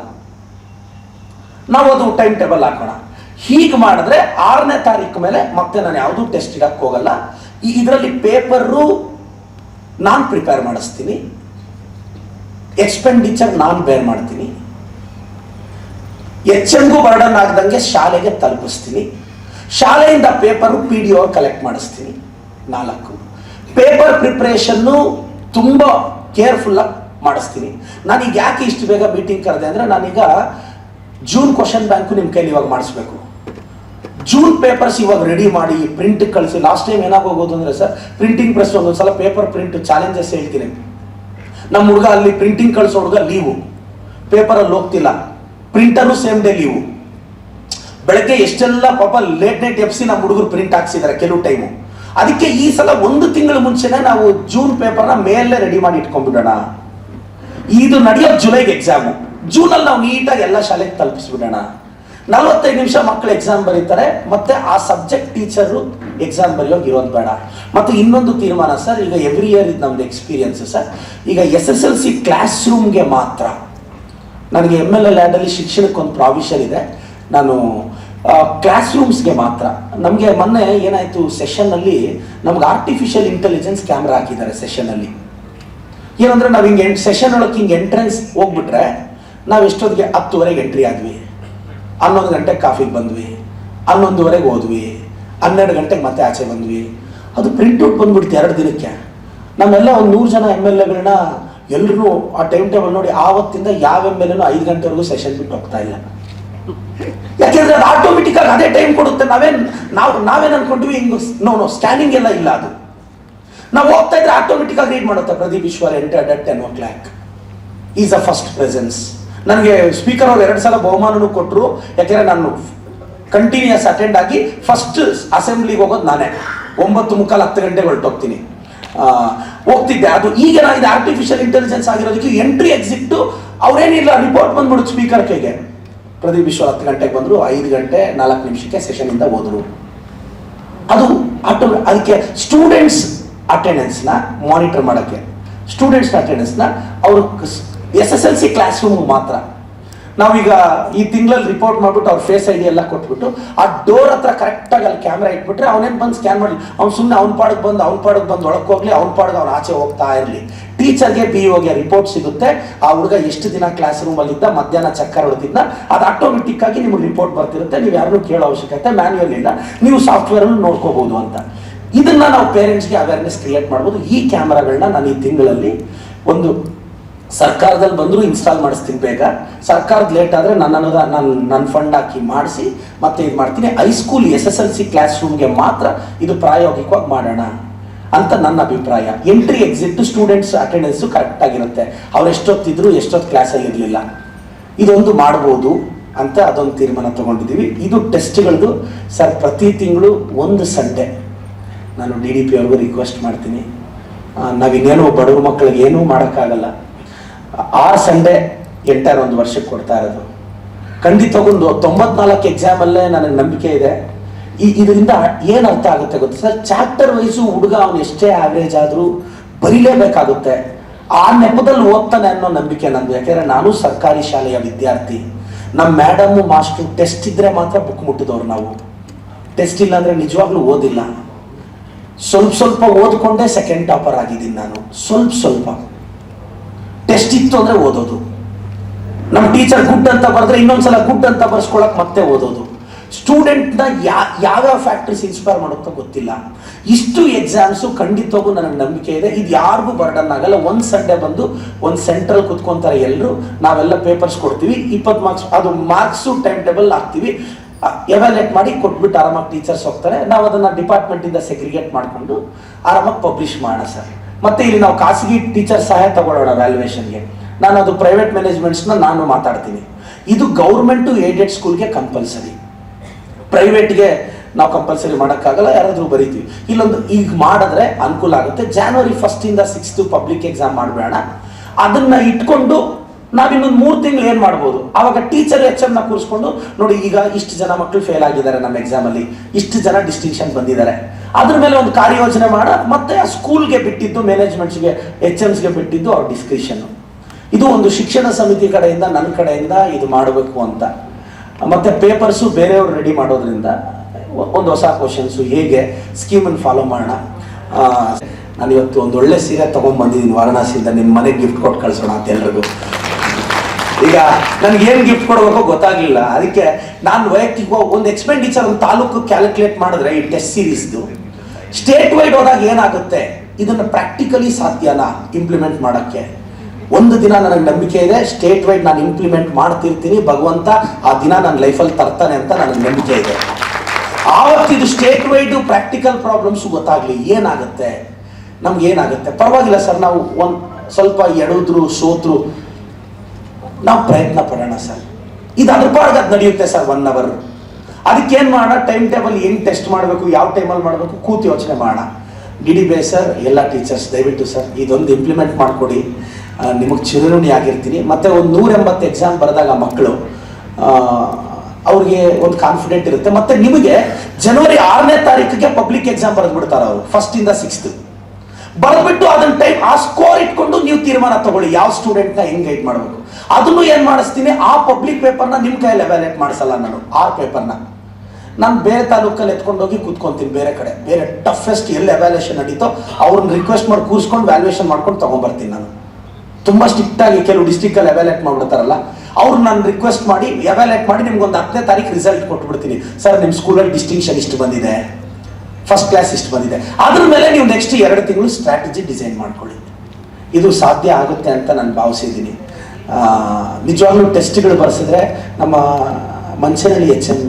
ನಾವು ಅದು ಟೈಮ್ ಟೇಬಲ್ ಹಾಕೋಣ. ಹೀಗೆ ಮಾಡಿದ್ರೆ ಆರನೇ ತಾರೀಕು ಮೇಲೆ ಮತ್ತೆ ನಾನು ಯಾವುದೂ ಟೆಸ್ಟ್ ಇಡಕ್ಕೆ ಹೋಗಲ್ಲ. ಈ ಇದರಲ್ಲಿ ಪೇಪರು ನಾನು ಪ್ರಿಪೇರ್ ಮಾಡಿಸ್ತೀನಿ. ಎಕ್ಸ್ಪೆಂಡಿಚರ್ ನಾನು ಬೇರ್ ಮಾಡ್ತೀನಿ. ಎಚ್ ಎಮ್ಗೂ ಬರ್ಡನ್ ಆಗದಂಗೆ ಶಾಲೆಗೆ ತಲುಪಿಸ್ತೀನಿ. ಶಾಲೆಯಿಂದ paper P D O collect ಮಾಡಿಸ್ತೀನಿ. ನಾಲ್ಕು. ಪೇಪರ್ ಪ್ರಿಪ್ರೇಷನ್ನು ತುಂಬ ಕೇರ್ಫುಲ್ಲಾಗಿ ಮಾಡಿಸ್ತೀನಿ. ನಾನೀಗ ಯಾಕೆ ಇಷ್ಟು ಬೇಗ ಮೀಟಿಂಗ್ ಕರೆದೆ ಅಂದರೆ ನಾನೀಗ ಜೂನ್ ಕ್ವಶನ್ ಬ್ಯಾಂಕು ನಿಮ್ಮ ಕೈಲಿ ಇವಾಗ ಮಾಡಿಸ್ಬೇಕು. ಜೂನ್ ಪೇಪರ್ಸ್ ಇವಾಗ ರೆಡಿ ಮಾಡಿ ಪ್ರಿಂಟ್ ಕಳಿಸಿ ಲಾಸ್ಟ್ ಟೈಮ್ ಏನಾಗೋಗೋದು ಅಂದರೆ ಸರ್ ಪ್ರಿಂಟಿಂಗ್ ಪ್ರೆಸ್ ಒಂದೊಂದು ಸಲ ಪೇಪರ್ ಪ್ರಿಂಟ್ ಚಾಲೆಂಜಸ್ ಹೇಳ್ತೀನಿ. ನಮ್ಮ ಹುಡುಗ ಅಲ್ಲಿ ಪ್ರಿಂಟಿಂಗ್ ಕಳಿಸೋ ಹುಡುಗ ಲೀವು ಪೇಪರಲ್ಲಿ ಹೋಗ್ತಿಲ್ಲ. ಪ್ರಿಂಟರು ಸೇಮ್ ಡೇ ಲೀವು ಬೆಳಗ್ಗೆ ಎಷ್ಟೆಲ್ಲ ಪಾಪ ಲೇಟ್ ನೈಟ್ ಎಫ್ಸಿ ನಮ್ಮ ಹುಡುಗರು ಪ್ರಿಂಟ್ ಹಾಕ್ಸಿದ್ದಾರೆ ಕೆಲವು ಟೈಮು ಅದಕ್ಕೆ ಈ ಸಲ ಒಂದು ತಿಂಗಳ ಮುಂಚೆನೆ ನಾವು ಜೂನ್ ಪೇಪರ್ನ ಮೇಲೆ ರೆಡಿ ಮಾಡಿ ಇಟ್ಕೊಂಡ್ಬಿಡೋಣ. ಇದು ನಡೆಯೋದು ಜುಲೈಗೆ ಎಕ್ಸಾಮು ಜೂನಲ್ಲಿ ನಾವು ನೀಟಾಗಿ ಎಲ್ಲ ಶಾಲೆಗೆ ತಲುಪಿಸ್ಬಿಡೋಣ. ನಲವತ್ತೈದು ನಿಮಿಷ ಮಕ್ಕಳು ಎಕ್ಸಾಮ್ ಬರೀತಾರೆ, ಮತ್ತೆ ಆ ಸಬ್ಜೆಕ್ಟ್ ಟೀಚರು ಎಕ್ಸಾಮ್ ಬರೆಯೋಗಿ ಇರೋದು ಬೇಡ. ಮತ್ತು ಇನ್ನೊಂದು ತೀರ್ಮಾನ ಸರ್ ಈಗ ಎವ್ರಿ ಇಯರ್ ಇದು ನಮ್ದು ಎಕ್ಸ್ಪೀರಿಯನ್ಸ್ ಸರ್ ಈಗ S S L C class ರೂಮ್ಗೆ ಮಾತ್ರ. ನನಗೆ ಎಂ ಎಲ್ ಎ ಲ್ಯಾಂಡಲ್ಲಿ ಶಿಕ್ಷಣಕ್ಕೆ ಒಂದು ಪ್ರಾವಿಷನ್ ಇದೆ. ನಾನು ಕ್ಲಾಸ್ ರೂಮ್ಸ್ಗೆ ಮಾತ್ರ. ನಮಗೆ ಮೊನ್ನೆ ಏನಾಯಿತು ಸೆಷನ್ನಲ್ಲಿ ನಮ್ಗೆ ಆರ್ಟಿಫಿಷಿಯಲ್ ಇಂಟೆಲಿಜೆನ್ಸ್ ಕ್ಯಾಮ್ರಾ ಹಾಕಿದ್ದಾರೆ ಸೆಷನ್ನಲ್ಲಿ ಏನಂದ್ರೆ ನಾವು ಹಿಂಗೆ ಸೆಷನ್ ಒಳಗೆ ಹಿಂಗೆ ಎಂಟ್ರೆನ್ಸ್ ಹೋಗ್ಬಿಟ್ರೆ ನಾವು ಎಷ್ಟೊತ್ತಿಗೆ ಹತ್ತುವರೆಗೆ ಎಂಟ್ರಿ ಆದ್ವಿ? ಹನ್ನೊಂದು ಗಂಟೆಗೆ ಕಾಫಿಗೆ ಬಂದ್ವಿ. ಹನ್ನೊಂದುವರೆಗೆ ಹೋದ್ವಿ. ಹನ್ನೆರಡು ಗಂಟೆಗೆ ಮತ್ತೆ ಆಚೆ ಬಂದ್ವಿ. ಅದು ಪ್ರಿಂಟ್ಔಟ್ ಬಂದ್ಬಿಡ್ತು ಎರಡು ದಿನಕ್ಕೆ. ನಮ್ಮೆಲ್ಲ ಒಂದು ನೂರು ಜನ ಎಂ ಎಲ್ ಎಗಳನ್ನ ಎಲ್ಲರೂ ಆ ಟೈಮ್ ಟೇಬಲ್ ನೋಡಿ ಆವತ್ತಿಂದ ಯಾವ ಎಂ ಎಲ್ ಎನೂ ಐದು ಗಂಟೆವರೆಗೂ ಸೆಷನ್ ಬಿಟ್ಟು ಹೋಗ್ತಾ ಇಲ್ಲ. ಯಾಕೆಂದ್ರೆ ಅದು ಆಟೋಮೆಟಿಕ್ ಆಗಿ ಅದೇ ಟೈಮ್ ಕೊಡುತ್ತೆ. ನಾವೇನ್, ನಾವು, ನಾವೇನು ಅನ್ಕೊಂಡ್ವಿ? ಹಿಂಗ್ ನೋ ನೋ ಸ್ಕ್ಯಾನಿಂಗ್ ಎಲ್ಲ ಇಲ್ಲ ಅದು. ನಾವು ಹೋಗ್ತಾ ಇದ್ರೆ ಆಟೋಮೆಟಿಕ್ ಆಗಿ ರೀಡ್ ಮಾಡುತ್ತೆ. Pradeep Eshwar enter at ten o'clock is a first presence ನನಗೆ ಸ್ಪೀಕರ್ ಅವ್ರು ಎರಡು ಸಲ ಬಹುಮಾನನೂ ಕೊಟ್ಟರು ಯಾಕೆಂದರೆ ನಾನು ಕಂಟಿನ್ಯೂಸ್ ಅಟೆಂಡ್ ಆಗಿ ಫಸ್ಟ್ ಅಸೆಂಬ್ಲಿಗೆ ಹೋಗೋದು ನಾನೇ. ಒಂಬತ್ತು ಮುಕ್ಕಾಲು ಹತ್ತು ಗಂಟೆಗೆ ಹೊರಟೋಗ್ತೀನಿ ಹೋಗ್ತಿದ್ದೆ. ಅದು ಈಗ ಇದು ಆರ್ಟಿಫಿಷಿಯಲ್ ಇಂಟೆಲಿಜೆನ್ಸ್ ಆಗಿರೋದಕ್ಕೆ ಎಂಟ್ರಿ ಎಕ್ಸಿಟ್ ಅವ್ರೇನಿಲ್ಲ ರಿಪೋರ್ಟ್ ಬಂದ್ಬಿಡುತ್ತೆ ಸ್ಪೀಕರ್ ಕೈಗೆ. ಪ್ರದೀಪ್ ವಿಶ್ವ ಹತ್ತು ಗಂಟೆಗೆ ಬಂದರು, ಐದು ಗಂಟೆ ನಾಲ್ಕು ನಿಮಿಷಕ್ಕೆ ಸೆಷನಿಂದ ಹೋದರು. ಅದು ಆಟೋ, ಅದಕ್ಕೆ ಸ್ಟೂಡೆಂಟ್ಸ್ ಅಟೆಂಡೆನ್ಸ್ನ ಮಾನಿಟರ್ ಮಾಡೋಕ್ಕೆ. ಸ್ಟೂಡೆಂಟ್ಸ್ ಅಟೆಂಡೆನ್ಸ್ನ ಅವರು S S L C class room ಮಾತ್ರ. ನಾವೀಗ ಈ ತಿಂಗಳಲ್ಲಿ ರಿಪೋರ್ಟ್ ಮಾಡ್ಬಿಟ್ಟು ಅವ್ರ ಫೇಸ್ ಐ ಡಿ ಎಲ್ಲ ಕೊಟ್ಬಿಟ್ಟು, ಆ ಡೋರ್ ಹತ್ರ ಕರೆಕ್ಟಾಗಿ ಅಲ್ಲಿ ಕ್ಯಾಮ್ರಾ ಇಟ್ಬಿಟ್ರೆ ಅವನೇನು ಬಂದು ಸ್ಕ್ಯಾನ್ ಮಾಡಲಿ. ಅವ್ನು ಸುಮ್ಮನೆ ಅವ್ನ ಪಾಡಕ್ಕೆ ಬಂದು, ಅವ್ನ ಪಾಡಕ್ಕೆ ಬಂದು ಒಳಗೆ ಹೋಗ್ಲಿ, ಅವ್ನ ಪಾಡಕ್ಕೆ ಅವ್ನು ಆಚೆ ಹೋಗ್ತಾ ಇರಲಿ. ಟೀಚರ್ಗೆ ಬಿ ಓಗೆ ರಿಪೋರ್ಟ್ ಸಿಗುತ್ತೆ. ಆ ಹುಡುಗ ಎಷ್ಟು ದಿನ ಕ್ಲಾಸ್ ರೂಮಲ್ಲಿದ್ದ ಮಧ್ಯಾಹ್ನ ಚಕ್ಕರ್ ಹೊಡೆದಿದ್ದ, ಅದು ಆಟೋಮೆಟಿಕ್ ಆಗಿ ನಿಮ್ಗೆ ರಿಪೋರ್ಟ್ ಬರ್ತಿರುತ್ತೆ. ನೀವು ಯಾರನ್ನೂ ಕೇಳೋ ಅವಶ್ಯಕತೆ ಮ್ಯಾನ್ಯಲ್ ಇಲ್ಲ. ನೀವು ಸಾಫ್ಟ್ವೇರನ್ನು ನೋಡ್ಕೋಬಹುದು ಅಂತ. ಇದನ್ನ ನಾವು ಪೇರೆಂಟ್ಸ್ಗೆ ಅವೇರ್ನೆಸ್ ಕ್ರಿಯೇಟ್ ಮಾಡ್ಬೋದು. ಈ ಕ್ಯಾಮ್ರಾಗಳನ್ನ ನಾನು ಈ ತಿಂಗಳಲ್ಲಿ ಒಂದು ಸರ್ಕಾರದಲ್ಲಿ ಬಂದರೂ ಇನ್ಸ್ಟಾಲ್ ಮಾಡಿಸ್ತೀನಿ ಬೇಗ. ಸರ್ಕಾರದ ಲೇಟ್ ಆದರೆ ನನ್ನ ನಾನು ನನ್ನ ಫಂಡ್ ಹಾಕಿ ಮಾಡಿಸಿ ಮತ್ತೆ ಇದು ಮಾಡ್ತೀನಿ. High school S S L C class ರೂಮ್ಗೆ ಮಾತ್ರ ಇದು ಪ್ರಾಯೋಗಿಕವಾಗಿ ಮಾಡೋಣ ಅಂತ ನನ್ನ ಅಭಿಪ್ರಾಯ. Entry exit students attendance correct ಆಗಿರುತ್ತೆ. ಅವ್ರು ಎಷ್ಟೊತ್ತಿದ್ರು ಎಷ್ಟೊತ್ತು ಕ್ಲಾಸಲ್ಲಿ ಇರಲಿಲ್ಲ ಇದೊಂದು ಮಾಡ್ಬೋದು ಅಂತ ಅದೊಂದು ತೀರ್ಮಾನ ತಗೊಂಡಿದ್ದೀವಿ. ಇದು ಟೆಸ್ಟ್ಗಳದ್ದು ಸರ್ ಪ್ರತಿ ತಿಂಗಳು ಒಂದು ಸಂಡೆ ನಾನು ಡಿ ಡಿ ಪಿ ಅವ್ರಿಗೂ ರಿಕ್ವೆಸ್ಟ್ ಮಾಡ್ತೀನಿ. ನಾವಿನ್ನೇನು ಬಡವ್ರ ಮಕ್ಕಳಿಗೆ ಏನೂ ಮಾಡೋಕ್ಕಾಗಲ್ಲ. ಆರು ಸಂಡೆ ಎಂಟರ್ ಒಂದು ವರ್ಷಕ್ಕೆ ಕೊಡ್ತಾ ಇರೋದು. ಖಂಡಿತಗೊಂಡು ತೊಂಬತ್ನಾಲ್ಕು ಎಕ್ಸಾಮಲ್ಲೇ ನನಗೆ ನಂಬಿಕೆ ಇದೆ. ಈ ಇದರಿಂದ ಏನು ಅರ್ಥ ಆಗುತ್ತೆ ಗೊತ್ತಾ? ಸರ್ ಚಾಪ್ಟರ್ ವೈಸು ಹುಡುಗ ಅವನು ಎಷ್ಟೇ ಆವ್ರೇಜ್ ಆದರೂ ಬರೀಲೇಬೇಕಾಗುತ್ತೆ. ಆ ನೆಪದಲ್ಲಿ ಓದ್ತಾನೆ ಅನ್ನೋ ನಂಬಿಕೆ ನಂದು. ಯಾಕೆಂದರೆ ನಾನು ಸರ್ಕಾರಿ ಶಾಲೆಯ ವಿದ್ಯಾರ್ಥಿ. ನಮ್ಮ ಮೇಡಮ್ಮು ಮಾಸ್ಟ್ರು ಟೆಸ್ಟ್ ಇದ್ದರೆ ಮಾತ್ರ ಬುಕ್ ಮುಟ್ಟಿದವ್ರು ನಾವು. ಟೆಸ್ಟ್ ಇಲ್ಲ ನಿಜವಾಗ್ಲೂ ಓದಿಲ್ಲ. ಸ್ವಲ್ಪ ಸ್ವಲ್ಪ ಓದ್ಕೊಂಡೇ ಸೆಕೆಂಡ್ ಟಾಪರ್ ಆಗಿದ್ದೀನಿ ನಾನು. ಸ್ವಲ್ಪ ಸ್ವಲ್ಪ. ಟೆಸ್ಟ್ ಇತ್ತು ಅಂದ್ರೆ ಓದೋದು. ನಮ್ಮ ಟೀಚರ್ ಗುಡ್ ಅಂತ ಬರೆದ್ರೆ ಇನ್ನೊಂದ್ಸಲ ಗುಡ್ ಅಂತ ಬರ್ಸ್ಕೊಳಕ್ ಮತ್ತೆ ಓದೋದು. ಸ್ಟೂಡೆಂಟ್ನ ಯಾ, ಯಾವ್ಯಾವ ಫ್ಯಾಕ್ಟ್ರೀಸ್ ಇನ್ಸ್ಪೈರ್ ಮಾಡುತ್ತೋ ಗೊತ್ತಿಲ್ಲ. ಇಷ್ಟು ಎಕ್ಸಾಮ್ಸು ಖಂಡಿತವಾಗೂ ನನಗೆ ನಂಬಿಕೆ ಇದೆ. ಇದು ಯಾರಿಗೂ ಬರ್ಡನ್ ಆಗಲ್ಲ. ಒಂದು ಸಂಡೆ ಬಂದು ಒಂದು ಸೆಂಟ್ರಲ್ ಕುತ್ಕೊಂತಾರೆ ಎಲ್ಲರೂ ನಾವೆಲ್ಲ ಪೇಪರ್ಸ್ ಕೊಡ್ತೀವಿ. ಇಪ್ಪತ್ತು ಮಾರ್ಕ್ಸ್ ಅದು ಮಾರ್ಕ್ಸು ಟೈಮ್ ಟೇಬಲ್ ಹಾಕ್ತೀವಿ. ಎವ್ಯಾಲೇಟ್ ಮಾಡಿ ಕೊಟ್ಬಿಟ್ಟು ಆರಾಮಾಗಿ ಟೀಚರ್ಸ್ ಹೋಗ್ತಾರೆ. ನಾವು ಅದನ್ನು ಡಿಪಾರ್ಟ್ಮೆಂಟಿಂದ ಸೆಗ್ರಿಗೇಟ್ ಮಾಡಿಕೊಂಡು ಆರಾಮಾಗಿ ಪಬ್ಲಿಷ್ ಮಾಡೋಣ ಸರ್. ಮತ್ತೆ ಇಲ್ಲಿ ನಾವು ಖಾಸಗಿ ಟೀಚರ್ ಸಹಾಯ ತಗೊಳ್ಳೋಣ ವ್ಯಾಲ್ಯೂಯೇಷನ್ಗೆ ನಾನು ಅದು ಪ್ರೈವೇಟ್ ಮ್ಯಾನೇಜ್ಮೆಂಟ್ಸ್ನ ನಾನು ಮಾತಾಡ್ತೀನಿ. ಇದು ಗೌರ್ಮೆಂಟು ಏಡೆಡ್ ಸ್ಕೂಲ್ಗೆ ಕಂಪಲ್ಸರಿ ಪ್ರೈವೇಟ್ಗೆ ನಾವು ಕಂಪಲ್ಸರಿ ಮಾಡೋಕ್ಕಾಗಲ್ಲ, ಯಾರಾದರೂ ಬರೀತೀವಿ. ಇಲ್ಲೊಂದು ಈಗ ಮಾಡಿದ್ರೆ ಅನುಕೂಲ ಆಗುತ್ತೆ. ಜಾನ್ವರಿ ಫಸ್ಟಿಂದ ಸಿಕ್ಸ್ತು ಪಬ್ಲಿಕ್ ಎಕ್ಸಾಮ್ ಮಾಡಬೇಡ. ಅದನ್ನ ಇಟ್ಕೊಂಡು ನಾವಿನ್ನೊಂದು ಮೂರು ತಿಂಗಳು ಏನು ಮಾಡ್ಬೋದು? ಆವಾಗ ಟೀಚರ್ ಎಚ್ ಎಮ್ನ ಕೂರಿಸ್ಕೊಂಡು ನೋಡಿ ಈಗ ಇಷ್ಟು ಜನ ಮಕ್ಕಳು ಫೇಲ್ ಆಗಿದ್ದಾರೆ ನಮ್ಮ ಎಕ್ಸಾಮಲ್ಲಿ ಇಷ್ಟು ಜನ ಡಿಸ್ಟಿಂಕ್ಷನ್ ಬಂದಿದ್ದಾರೆ. ಅದ್ರ ಮೇಲೆ ಒಂದು ಕಾರ್ಯಯೋಜನೆ ಮಾಡ ಮತ್ತೆ ಆ ಸ್ಕೂಲ್ಗೆ ಬಿಟ್ಟಿದ್ದು ಮ್ಯಾನೇಜ್ಮೆಂಟ್ಸ್ಗೆ ಎಚ್ ಎಮ್ಸ್ಗೆ ಬಿಟ್ಟಿದ್ದು ಅವ್ರ ಡಿಸ್ಕ್ರಿಷನ್ ಇದು ಒಂದು ಶಿಕ್ಷಣ ಸಮಿತಿ ಕಡೆಯಿಂದ ನನ್ನ ಕಡೆಯಿಂದ ಇದು ಮಾಡಬೇಕು ಅಂತ. ಮತ್ತೆ ಪೇಪರ್ಸು ಬೇರೆಯವರು ರೆಡಿ ಮಾಡೋದ್ರಿಂದ ಒಂದು ಹೊಸ ಕ್ವಶನ್ಸು ಹೇಗೆ ಸ್ಕೀಮನ್ನು ಫಾಲೋ ಮಾಡೋಣ. ಆ, ನಾನು ಇವತ್ತು ಒಂದು ಒಳ್ಳೆ ಸೀರೆ ತೊಗೊಂಡ್ಬಂದಿದ್ದೀನಿ ವಾರಣಾಸಿಯಿಂದ ನಿಮ್ಮ ಮನೆಗೆ ಗಿಫ್ಟ್ ಕೊಟ್ಟು ಕಳಿಸೋಣ ಅಂತ ಎಲ್ರಿಗೂ. ಈಗ ನನಗೆ ಏನು ಗಿಫ್ಟ್ ಕೊಡಬೇಕೋ ಗೊತ್ತಾಗಲಿಲ್ಲ. ಅದಕ್ಕೆ ನಾನು ವೈಯಕ್ತಿಕವಾಗಿ ಒಂದು ಎಕ್ಸ್ಪೆಂಡಿಚರ್ ಒಂದು ತಾಲೂಕು ಕ್ಯಾಲ್ಕುಲೇಟ್ ಮಾಡಿದ್ರೆ ಈ ಟೆಸ್ಟ್ ಸೀರೀಸ್ದು ಸ್ಟೇಟ್ ವೈಡ್ ಹೋದಾಗ ಏನಾಗುತ್ತೆ? ಇದನ್ನು ಪ್ರಾಕ್ಟಿಕಲಿ ಸಾಧ್ಯನಾ ಇಂಪ್ಲಿಮೆಂಟ್ ಮಾಡೋಕ್ಕೆ. ಒಂದು ದಿನ ನನಗೆ ನಂಬಿಕೆ ಇದೆ ಸ್ಟೇಟ್ ವೈಡ್ ನಾನು ಇಂಪ್ಲಿಮೆಂಟ್ ಮಾಡ್ತಿರ್ತೀನಿ, ಭಗವಂತ ಆ ದಿನ ನನ್ನ ಲೈಫಲ್ಲಿ ತರ್ತಾನೆ ಅಂತ ನನಗೆ ನಂಬಿಕೆ ಇದೆ. ಆವತ್ತು ಇದು ಸ್ಟೇಟ್ ವೈಡ್ ಪ್ರಾಕ್ಟಿಕಲ್ ಪ್ರಾಬ್ಲಮ್ಸ್ ಗೊತ್ತಾಗ್ಲಿ, ಏನಾಗುತ್ತೆ? ನಮ್ಗೆ ಏನಾಗುತ್ತೆ? ಪರವಾಗಿಲ್ಲ ಸರ್, ನಾವು ಒಂದು ಸ್ವಲ್ಪ ಎಡದ್ರು ಸೋತ್ರು ನಾವು ಪ್ರಯತ್ನ ಪಡೋಣ ಸರ್. ಇದು ಅದ್ರ ಅದು ನಡೆಯುತ್ತೆ ಸರ್ ಒನ್ ಅವರ್ ಅದಕ್ಕೇನು ಮಾಡೋಣ ಟೈಮ್ ಟೇಬಲ್ ಏನು ಟೆಸ್ಟ್ ಮಾಡಬೇಕು, ಯಾವ ಟೈಮಲ್ಲಿ ಮಾಡಬೇಕು, ಕೂತು ಯೋಚನೆ ಮಾಡೋಣ. ಡಿ ಸರ್, ಎಲ್ಲ ಟೀಚರ್ಸ್ ದಯವಿಟ್ಟು ಸರ್, ಇದೊಂದು ಇಂಪ್ಲಿಮೆಂಟ್ ಮಾಡಿಕೊಡಿ. ನಿಮಗೆ ಚಿರಋಣಿ ಆಗಿರ್ತೀನಿ. ಮತ್ತು ಒಂದು ನೂರ ಎಂಬತ್ತು ಎಕ್ಸಾಮ್ ಬರೆದಾಗ ಮಕ್ಕಳು ಅವ್ರಿಗೆ ಒಂದು ಕಾನ್ಫಿಡೆಂಟ್ ಇರುತ್ತೆ. ಮತ್ತು ನಿಮಗೆ ಜನವರಿ ಆರನೇ ತಾರೀಕಿಗೆ ಪಬ್ಲಿಕ್ ಎಕ್ಸಾಮ್ ಬರೆದು ಬಿಡ್ತಾರೆ ಅವರು ಫಸ್ಟಿಂದ ಸಿಕ್ಸ್ತ್ ಬರೆದ್ಬಿಟ್ಟು ಅದನ್ನ ಟೈಮ್ ಆ ಸ್ಕೋರ್ ಇಟ್ಕೊಂಡು ನೀವು ತೀರ್ಮಾನ ತಗೊಳ್ಳಿ. ಯಾವ ಸ್ಟೂಡೆಂಟ್ನ ಹೆಂಗೆ ಗೈಡ್ ಮಾಡಬೇಕು? ಅದನ್ನು ಏನು ಮಾಡಿಸ್ತೀನಿ? ಆ ಪಬ್ಲಿಕ್ ಪೇಪರ್ನ ನಿಮ್ಮ ಕೈಯಲ್ಲಿ ಎವ್ಯಾಲೇಟ್ ಮಾಡಿಸಲ್ಲ ನಾನು, ಆ ಪೇಪರ್ನ ನಾನು ಬೇರೆ ತಾಲೂಕಲ್ಲಿ ಎತ್ಕೊಂಡು ಹೋಗಿ ಕೂತ್ಕೊಂತೀನಿ ಬೇರೆ ಕಡೆ. ಬೇರೆ ಟಫೆಸ್ಟ್ ಎಲ್ಲಿ ಎವ್ಯಾಲ್ಯೂಷನ್ ನಡೀತೋ ಅವ್ರನ್ನ ರಿಕ್ವೆಸ್ಟ್ ಮಾಡಿ ಕೂರಿಸ್ಕೊಂಡು ವ್ಯಾಲ್ಯೂಯೇಷನ್ ಮಾಡ್ಕೊಂಡು ತಗೊಂಡ್ಬರ್ತೀನಿ ನಾನು. ತುಂಬ ಸ್ಟ್ರಿಕ್ಟಾಗಿ ಕೆಲವು ಡಿಸ್ಟಿಕಲ್ಲಿ ಎವ್ಯಾಲೇಟ್ ಮಾಡ್ಬಿಡ್ತಾರಲ್ಲ ಅವ್ರು ನಾನು ರಿಕ್ವೆಸ್ಟ್ ಮಾಡಿ ಎವ್ಯಾಲೇಟ್ ಮಾಡಿ ನಿಮ್ಗೆ ಒಂದು ಹತ್ತನೇ ತಾರೀಕು ರಿಸಲ್ಟ್ ಕೊಟ್ಬಿಡ್ತೀನಿ. ಸರ್ ನಿಮ್ಮ ಸ್ಕೂಲಲ್ಲಿ ಡಿಸ್ಟಿಂಕ್ಷನ್ ಇಷ್ಟು ಬಂದಿದೆ. ಫಸ್ಟ್ ಕ್ಲಾಸ್ ಇಷ್ಟು ಬಂದಿದೆ. ಅದ್ರ ಮೇಲೆ ನೀವು ನೆಕ್ಸ್ಟ್ ಎರಡು ತಿಂಗಳು ಸ್ಟ್ರಾಟಜಿ ಡಿಸೈನ್ ಮಾಡ್ಕೊಳ್ಳಿ. ಇದು ಸಾಧ್ಯ ಆಗುತ್ತೆ ಅಂತ ನಾನು ಭಾವಿಸಿದ್ದೀನಿ. ನಿಜವಾಗ್ಲೂ ಟೆಸ್ಟ್ಗಳು ಬರ್ಸಿದ್ರೆ ನಮ್ಮ ಮನುಷ್ಯನಲ್ಲಿ ಎಚ್ ಎಂ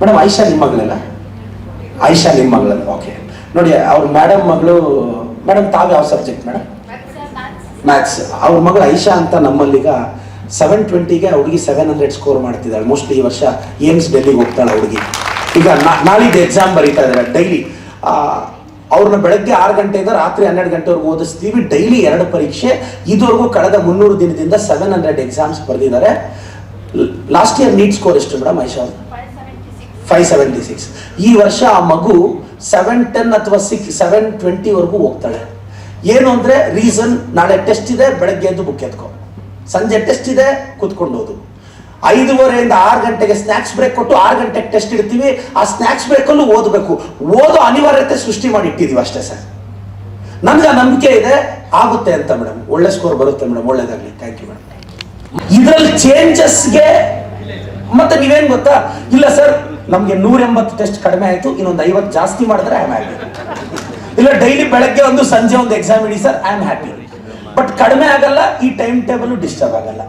ಮೇಡಮ್ ಆಯಿಷಾ ನಿಮ್ಮ ಮಗಳಲ್ಲ? ಆಯಿಷಾ ನಿಮ್ಮ ಮಗಳಲ್ಲ, ಓಕೆ. ನೋಡಿ, ಅವ್ರ ಮೇಡಮ್ ಮಗಳು ಮೇಡಮ್ ತಾವು ಯಾವ ಸಬ್ಜೆಕ್ಟ್ ಮೇಡಮ್ ಮ್ಯಾಥ್ಸ್. ಅವ್ರ ಮಗಳು ಐಶಾ ಅಂತ ನಮ್ಮಲ್ಲಿಗ ಸೆವೆನ್ ಟ್ವೆಂಟಿಗೆ ಹುಡುಗಿ ಸೆವೆನ್ ಹಂಡ್ರೆಡ್ ಸ್ಕೋರ್ ಮಾಡ್ತಿದ್ದಾಳೆ. ಮೋಸ್ಟ್ಲಿ ಈ ವರ್ಷ ಏಮ್ಸ್ ಡೆಲ್ಲಿಗೆ ಹೋಗ್ತಾಳೆ ಹುಡುಗಿ. ಈಗ ನಾಳಿದ್ದು ಎಕ್ಸಾಮ್ ಬರೀತಾ ಇದ್ದಾರೆ, ಡೈಲಿ. ಅವ್ರನ್ನ ಬೆಳಗ್ಗೆ ಆರು ಗಂಟೆಯಿಂದ ರಾತ್ರಿ ಹನ್ನೆರಡು ಗಂಟೆವರೆಗೂ ಓದಿಸ್ತೀವಿ. ಡೈಲಿ ಎರಡು ಪರೀಕ್ಷೆ. ಇದುವರೆಗೂ ಕಳೆದ ಮುನ್ನೂರು ದಿನದಿಂದ ಸೆವೆನ್ ಹಂಡ್ರೆಡ್ ಎಕ್ಸಾಮ್ಸ್ ಬರೆದಿದ್ದಾರೆ. ಲಾಸ್ಟ್ ಇಯರ್ ನೀಟ್ ಸ್ಕೋರ್ ಎಷ್ಟು madam Aisha? Five seventy six ಈ ವರ್ಷ ಆ ಮಗು ಸೆವೆನ್ ಟೆನ್ ಅಥವಾ ಸಿಕ್ಸ್ ಸೆವೆನ್ ಟ್ವೆಂಟಿವರೆಗೂ ಹೋಗ್ತಾಳೆ. ಏನು ಅಂದರೆ ರೀಸನ್ ನಾಳೆ ಟೆಸ್ಟ್ ಇದೆ, ಬೆಳಗ್ಗೆ ಎದ್ದು ಬುಕ್ ಎತ್ಕೊ. ಸಂಜೆ ಟೆಸ್ಟ್ ಇದೆ, ಕುತ್ಕೊಂಡು ಓದು. ಐದೂವರೆಯಿಂದ ಆರು ಗಂಟೆಗೆ ಸ್ನ್ಯಾಕ್ಸ್ ಬ್ರೇಕ್ ಕೊಟ್ಟು ಆರು ಗಂಟೆಗೆ ಟೆಸ್ಟ್ ಇಡ್ತೀವಿ. ಆ ಸ್ನ್ಯಾಕ್ಸ್ ಬ್ರೇಕಲ್ಲೂ ಓದಬೇಕು. ಓದೋ ಅನಿವಾರ್ಯತೆ ಸೃಷ್ಟಿ ಮಾಡಿ ಇಟ್ಟಿದ್ದೀವಿ ಅಷ್ಟೇ ಸರ್. ನನ್ಗೆ ನಂಬಿಕೆ ಇದೆ. ಆಗುತ್ತೆ ಅಂತ ಮೇಡಮ್ ಒಳ್ಳೆ ಸ್ಕೋರ್ ಬರುತ್ತೆ ಮೇಡಮ್ ಒಳ್ಳೇದಾಗಲಿ. ಥ್ಯಾಂಕ್ ಯು ಮೇಡಮ್ ಇದರಲ್ಲಿ ಚೇಂಜಸ್ಗೆ ಮತ್ತೆ ನೀವೇನು ಗೊತ್ತಾ? ಇಲ್ಲ ಸರ್ ನಮಗೆ ನೂರ ಎಂಬತ್ತು ಟೆಸ್ಟ್ ಕಡಿಮೆ ಆಯ್ತು. ಇನ್ನೊಂದು ಐವತ್ತು ಜಾಸ್ತಿ ಮಾಡಿದ್ರೆ ಐ ಆಮ್ ಹ್ಯಾಪಿ ಇಲ್ಲ ಡೈಲಿ ಬೆಳಗ್ಗೆ ಒಂದು, ಸಂಜೆ ಒಂದು exam ED sir I am happy but ಕಡಿಮೆ ಆಗಲ್ಲ, ಈ ಟೈಮ್ ಟೇಬಲ್ ಡಿಸ್ಟರ್ಬ್ ಆಗಲ್ಲ.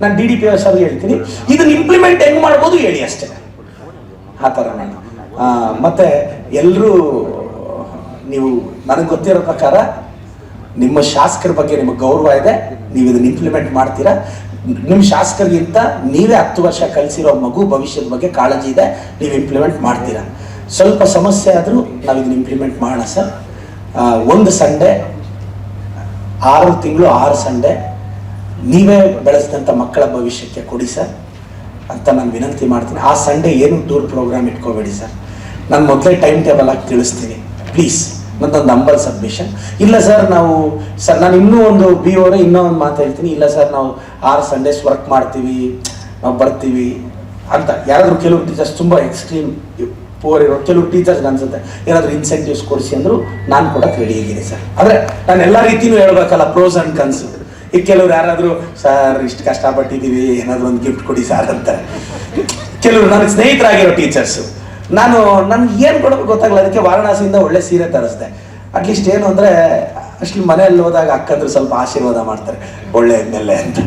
ನಾನು ಡಿ ಡಿ ಪಿ ಎಸ್ ಹೇಳ್ತೀನಿ. ಇದನ್ನ ಇಂಪ್ಲಿಮೆಂಟ್ ಹೆಂಗ್ ಮಾಡ್ಬೋದು ಹೇಳಿ ಅಷ್ಟೇ. ಆ ಥರ ನಾನು ಮತ್ತೆ ಎಲ್ಲರೂ ನೀವು ನನಗೆ ಗೊತ್ತಿರೋ ಪ್ರಕಾರ ನಿಮ್ಮ ಶಾಸಕರ ಬಗ್ಗೆ ನಿಮಗೆ ಗೌರವ ಇದೆ. ನೀವು ಇದನ್ನ ಇಂಪ್ಲಿಮೆಂಟ್ ಮಾಡ್ತೀರಾ. ನಿಮ್ಮ ಶಾಸಕರಿಗಿಂತ ನೀವೇ ಹತ್ತು ವರ್ಷ ಕಲಿಸಿರೋ ಮಗು ಭವಿಷ್ಯದ ಬಗ್ಗೆ ಕಾಳಜಿ ಇದೆ. ನೀವು ಇಂಪ್ಲಿಮೆಂಟ್ ಮಾಡ್ತೀರಾ. ಸ್ವಲ್ಪ ಸಮಸ್ಯೆ ಆದರೂ ನಾವು ಇದನ್ನ ಇಂಪ್ಲಿಮೆಂಟ್ ಮಾಡೋಣ ಸರ್. ಒಂದು ಸಂಡೇ, ಆರು ತಿಂಗಳು ಆರು ಸಂಡೇ ನೀವೇ ಬೆಳೆಸಿದಂಥ ಮಕ್ಕಳ ಭವಿಷ್ಯಕ್ಕೆ ಕೊಡಿ ಸರ್ ಅಂತ ನಾನು ವಿನಂತಿ ಮಾಡ್ತೀನಿ. ಆ ಸಂಡೇ ಏನು ಟೂರ್ ಪ್ರೋಗ್ರಾಮ್ ಇಟ್ಕೋಬೇಡಿ ಸರ್. ನಾನು ಮೊದಲೇ ಟೈಮ್ ಟೇಬಲ್ ಆಗಿ ತಿಳಿಸ್ತೀನಿ. ಪ್ಲೀಸ್ ನಂದೊಂದು ನಂಬರ್ ಸಬ್ಮಿಷನ್ ಇಲ್ಲ ಸರ್, ನಾವು ಸರ್, ನಾನು ಇನ್ನೂ ಒಂದು ಬಿ ಓರ ಇನ್ನೂ ಒಂದು ಮಾತು ಹೇಳ್ತೀನಿ. ಇಲ್ಲ ಸರ್, ನಾವು ಆರು ಸಂಡೇಸ್ ವರ್ಕ್ ಮಾಡ್ತೀವಿ, ನಾವು ಬರ್ತೀವಿ ಅಂತ. ಯಾರಾದರೂ ಕೆಲವು ಟೀಚರ್ಸ್ ತುಂಬ ಎಕ್ಸ್ಟ್ರೀಮ್ ಪೋರ್ ಇರೋ ಕೆಲವು ಟೀಚರ್ಸ್ ಅನ್ಸುತ್ತೆ. ಏನಾದರೂ ಇನ್ಸೆಂಟಿವ್ಸ್ ಕೊಡಿಸಿ ಅಂದರೂ ನಾನು ಕೂಡ ರೆಡಿ ಆಗಿದ್ದೀನಿ ಸರ್. ಆದರೆ ನಾನು ಎಲ್ಲ ರೀತಿಯೂ ಹೇಳ್ಬೇಕಲ್ಲ ಪ್ರೋಸ್ ಆ್ಯಂಡ್ ಕನ್ಸು ಈಗ ಕೆಲವ್ರು ಯಾರಾದರೂ, ಸರ್, ಇಷ್ಟು ಕಷ್ಟಪಟ್ಟಿದ್ದೀವಿ ಏನಾದರೂ ಒಂದು ಗಿಫ್ಟ್ ಕೊಡಿ ಸರ್ ಅಂತ. ಕೆಲವರು ನನಗೆ ಸ್ನೇಹಿತರಾಗಿರೋ ಟೀಚರ್ಸು ನಾನು, ನನ್ಗೆ ಏನು ಕೊಡಬೇಕು ಗೊತ್ತಾಗಲ್ಲ ಅದಕ್ಕೆ ವಾರಣಾಸಿಯಿಂದ ಒಳ್ಳೆ ಸೀರೆ ತರಿಸ್ದೆ. ಅಟ್ಲೀಸ್ಟ್ ಏನು ಅಂದರೆ, ಅಷ್ಟು ಮನೆಯಲ್ಲಿ ಹೋದಾಗ ಅಕ್ಕಂದ್ರು ಸ್ವಲ್ಪ ಆಶೀರ್ವಾದ ಮಾಡ್ತಾರೆ. ಒಳ್ಳೆ ಎಂ ಎಲ್ ಎ ಅಂತ.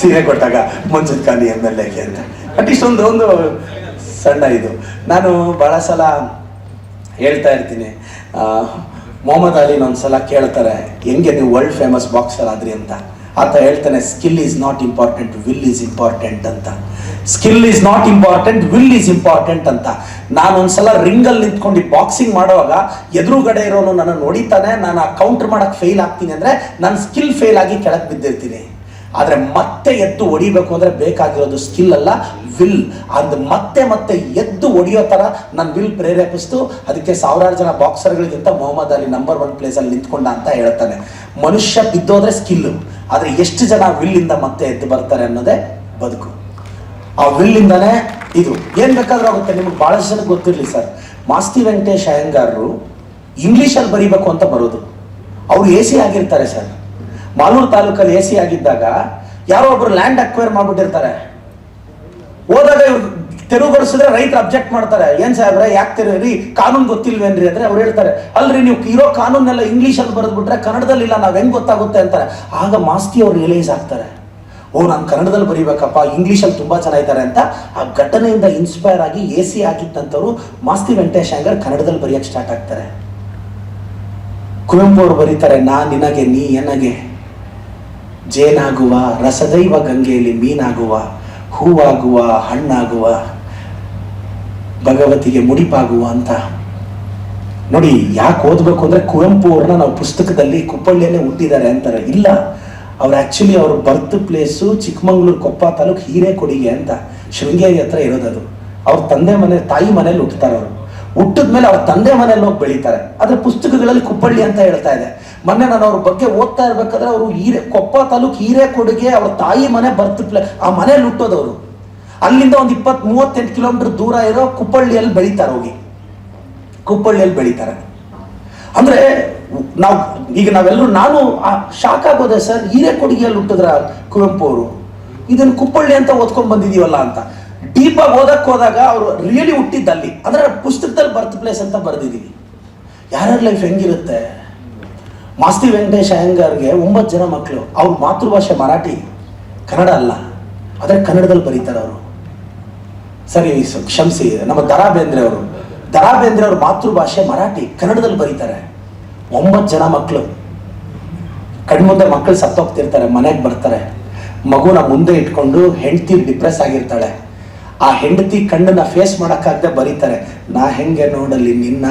ಸೀರೆ ಕೊಟ್ಟಾಗ ಮಂಜುದ್ ಖಾನಿ ಎಂ ಎಲ್ ಎಗೆ ಅಂತ. ಅಟ್ಲೀಸ್ಟ್ ಒಂದು ಒಂದು ಸಣ್ಣ ಇದು. ನಾನು ಭಾಳ ಸಲ ಹೇಳ್ತಾ ಇರ್ತೀನಿ. ಮೊಹಮ್ಮದ್ ಅಲಿನ ಒಂದ್ಸಲ ಕೇಳ್ತಾರೆ, ಹೆಂಗೆ ನೀವು ವರ್ಲ್ಡ್ ಫೇಮಸ್ ಬಾಕ್ಸರ್ ಆದ್ರಿ ಅಂತ? ಆತ ಹೇಳ್ತಾನೆ skill is not important will is important ಅಂತ. Skill is not important will is important ಅಂತ. ನಾನು ಒಂದ್ಸಲ ರಿಂಗಲ್ಲಿ ನಿಂತ್ಕೊಂಡು ಬಾಕ್ಸಿಂಗ್ ಮಾಡುವಾಗ ಎದುರುಗಡೆ ಇರೋನು ನನ್ನ ನೋಡಿತಾನೆ, ನಾನು ಆ ಕೌಂಟರ್ ಮಾಡಕ್ ಫೇಲ್ ಆಗ್ತೀನಿ ಅಂದ್ರೆ ನನ್ನ ಸ್ಕಿಲ್ ಫೇಲ್ ಆಗಿ ಕೆಳಗೆ ಬಿದ್ದಿರ್ತೀನಿ. ಆದ್ರೆ ಮತ್ತೆ ಎದ್ದು ಹೊಡಿಬೇಕು ಅಂದ್ರೆ ಬೇಕಾಗಿರೋದು ಸ್ಕಿಲ್ ಅಲ್ಲ ವಿಲ್ ಅದು ಮತ್ತೆ ಮತ್ತೆ ಎದ್ದು ಒಡೆಯೋ ಥರ ನನ್ನ ವಿಲ್ ಪ್ರೇರೇಪಿಸ್ತು. ಅದಕ್ಕೆ ಸಾವಿರಾರು ಜನ ಬಾಕ್ಸರ್ಗಳಿಗಿಂತ ಮೊಹಮ್ಮದ್ ಅಲ್ಲಿ ನಂಬರ್ ಒನ್ ಪ್ಲೇಸ್ ಅಲ್ಲಿ ನಿಂತ್ಕೊಂಡ ಅಂತ ಹೇಳ್ತಾನೆ. ಮನುಷ್ಯ ಬಿದ್ದೋದ್ರೆ ಸ್ಕಿಲ್ ಆದ್ರೆ ಎಷ್ಟು ಜನ ವಿಲ್ಲಿಂದ ಮತ್ತೆ ಎದ್ದು ಬರ್ತಾರೆ ಅನ್ನೋದೇ ಬದುಕು. ಆ ವಿಲ್ಲಿಂದನೇ ಇದು. ಏನ್ ಬೇಕಾದ್ರೂ ಆಗುತ್ತೆ, ನಿಮ್ಗೆ ಬಹಳಷ್ಟು ಜನಕ್ಕೆ ಗೊತ್ತಿರಲಿ ಸರ್. ಮಾಸ್ತಿ ವೆಂಕಟೇಶ್ ಅಯ್ಯಂಗಾರರು ಇಂಗ್ಲೀಷಲ್ಲಿ ಬರೀಬೇಕು ಅಂತ ಬರೋದು. ಅವ್ರು ಎ ಸಿ ಆಗಿರ್ತಾರೆ ಸರ್. ಮಾಲೂರು ತಾಲೂಕಲ್ಲಿ ಎ ಸಿ ಆಗಿದ್ದಾಗ ಯಾರೋ ಒಬ್ರು ಲ್ಯಾಂಡ್ ಅಕ್ವೈರ್ ಮಾಡ್ಬಿಟ್ಟಿರ್ತಾರೆ. ಹೋದಾಗ ಇವ್ರು ತೆರವುಗೊಳಿಸಿದ್ರೆ ರೈತರು ಅಬ್ಜೆಕ್ಟ್ ಮಾಡ್ತಾರೆ. ಏನ್ ಸಾಹೇಬ್ರೆ, ಯಾಕೆ ತೆರೀರಿ? ಕಾನೂನು ಗೊತ್ತಿಲ್ವೇನ್ರಿ ಅಂದ್ರೆ ಅವ್ರು ಹೇಳ್ತಾರೆ, ಅಲ್ರಿ ನೀವು ಇರೋ ಕಾನೂನೆಲ್ಲ ಇಂಗ್ಲೀಷಲ್ಲಿ ಬರೆದ್ಬಿಟ್ರೆ ಕನ್ನಡದಲ್ಲಿ ಇಲ್ಲ ನಾವ್ ಹೆಂಗ್ ಗೊತ್ತಾಗುತ್ತೆ? ಅಂತಾರೆ. ಆಗ ಮಾಸ್ತಿ ಅವ್ರು ರಿಯಲೈಸ್ ಆಗ್ತಾರೆ. ಓ, ನಾನು ಕನ್ನಡದಲ್ಲಿ ಬರೀಬೇಕಪ್ಪ, ಇಂಗ್ಲೀಷಲ್ಲಿ ತುಂಬಾ ಇದ್ದಾರೆ ಅಂತ ಆ ಘಟನೆಯಿಂದ ಇನ್ಸ್ಪೈರ್ ಆಗಿ ಎ ಸಿ ಆಗಿದ್ದಂಥವ್ರು ಮಾಸ್ತಿ ವೆಂಕಟೇಶ್ ಅಯ್ಯಂಗಾರ್ ಕನ್ನಡದಲ್ಲಿ ಬರೆಯೋಕೆ ಸ್ಟಾರ್ಟ್ ಆಗ್ತಾರೆ. ಕುವೆಂಪು ಅವರು ಬರೀತಾರೆ, ನಾ ನಿನಗೆ, ನೀ ಎನಗೆ. ಜೇನಾಗುವ, ರಸದೈವ ಗಂಗೆಯಲ್ಲಿ ಮೀನಾಗುವ. ಹೂವಾಗುವ, ಹಣ್ಣಾಗುವ, ಭಗವತಿಗೆ ಮುಡಿಪಾಗುವ ಅಂತ ನೋಡಿ, ಯಾಕೆ ಓದಬೇಕು ಅಂದ್ರೆ ಕುವೆಂಪು ಅವ್ರನ್ನ ನಾವು ಪುಸ್ತಕದಲ್ಲಿ ಕುಪ್ಪಳ್ಳಿಯಲ್ಲೇ ಹುಟ್ಟಿದ್ದಾರೆ ಅಂತಾರೆ. ಇಲ್ಲ, ಅವ್ರು ಆ್ಯಕ್ಚುಲಿ ಅವ್ರ ಬರ್ತ್ ಪ್ಲೇಸು ಚಿಕ್ಕಮಂಗ್ಳೂರು ಕೊಪ್ಪ ತಾಲೂಕು ಹಿರೇಕೊಡಿಗೆ ಅಂತ ಶೃಂಗೇರಿ ಹತ್ರ ಇರೋದದು. ಅವ್ರ ತಂದೆ ಮನೆ, ತಾಯಿ ಮನೇಲಿ ಹುಟ್ಟುತ್ತಾರೆ ಅವರು ಹುಟ್ಟಿದ ಮೇಲೆ ಅವ್ರ ತಂದೆ ಮನೆಯಲ್ಲಿ ಹೋಗಿ ಬೆಳೀತಾರೆ. ಆದರೆ ಪುಸ್ತಕಗಳಲ್ಲಿ ಕುಪ್ಪಳ್ಳಿ ಅಂತ ಹೇಳ್ತಾ ಇದೆ. ಮೊನ್ನೆ ನಾನು ಅವ್ರ ಬಗ್ಗೆ ಓದ್ತಾ ಇರ್ಬೇಕಾದ್ರೆ ಅವರು ಹೀರೆ, ಕೊಪ್ಪ ತಾಲೂಕು ಹೀರೆಕೊಡುಗೆ ಅವ್ರ ತಾಯಿ ಮನೆ ಬರ್ತಿಪ್ಲೆ ಪ್ಲೇ, ಆ ಮನೇಲಿ ಹುಟ್ಟೋದವರು. ಅಲ್ಲಿಂದ ಒಂದು ಇಪ್ಪತ್ತ್ ಮೂವತ್ತೆಂಟು ಕಿಲೋಮೀಟರ್ ದೂರ ಇರೋ ಕುಪ್ಪಳ್ಳಿಯಲ್ಲಿ ಬೆಳೀತಾರೆ ಹೋಗಿ. ಕುಪ್ಪಳ್ಳಿಯಲ್ಲಿ ಬೆಳೀತಾರೆ. ಅಂದ್ರೆ ನಾವು, ಈಗ ನಾವೆಲ್ಲರೂ, ನಾನು ಶಾಕ್ ಆಗೋದೆ ಸರ್, ಹಿರೇಕೊಡಿಗೆಯಲ್ಲಿ ಹುಟ್ಟಿದ್ರ ಕುವೆಂಪು ಅವರು. ಇದನ್ನು ಕುಪ್ಪಳ್ಳಿ ಅಂತ ಓದ್ಕೊಂಡು ಬಂದಿದೀವಲ್ಲ ಅಂತ. ಡೀಪ್ ಓದಕ್ಕೆ ಓದಕ್ ಹೋದಾಗ ಅವರು ರಿಯಲಿ ಹುಟ್ಟಿದ್ದಲ್ಲಿ ಅಂದ್ರೆ ಪುಸ್ತಕದಲ್ಲಿ ಬರ್ತ್ ಪ್ಲೇಸ್ ಅಂತ ಬರೆದಿದ್ದೀವಿ ಯಾರ್ಯಾರ ಲೈಫ್ ಹೆಂಗಿರುತ್ತೆ? ಮಾಸ್ತಿ ವೆಂಕಟೇಶ್ ಅಯ್ಯಂಗಾರ್ಗೆ ಒಂಬತ್ತು ಜನ ಮಕ್ಕಳು ಅವ್ರ ಮಾತೃಭಾಷೆ ಮರಾಠಿ, ಕನ್ನಡ ಅಲ್ಲ. ಆದರೆ ಕನ್ನಡದಲ್ಲಿ ಬರೀತಾರೆ ಅವರು. ಸರಿ ಕ್ಷಮಿಸಿ, ನಮ್ಮ ದರಾ ಬೇಂದ್ರೆ ಅವರು. ದರಾ ಬೇಂದ್ರೆ ಅವ್ರ ಮಾತೃಭಾಷೆ ಮರಾಠಿ, ಕನ್ನಡದಲ್ಲಿ ಬರೀತಾರೆ. ಒಂಬತ್ತು ಜನ ಮಕ್ಕಳು ಕಣ್ಮುಂದೆ ಮಕ್ಕಳು ಸತ್ತೋಗ್ತಿರ್ತಾರೆ, ಮನೆಗೆ ಬರ್ತಾರೆ. ಮಗುನ ಮುಂದೆ ಇಟ್ಕೊಂಡು ಹೆಂಡತಿ ಡಿಪ್ರೆಸ್ ಆಗಿರ್ತಾಳೆ. ಆ ಹೆಂಡತಿ ಕಣ್ಣನ್ನ ಫೇಸ್ ಮಾಡೋಕ್ಕಾಗದೆ ಬರೀತಾರೆ, ನಾ ಹೆಂಗೆ ನೋಡಲಿ ನಿನ್ನ?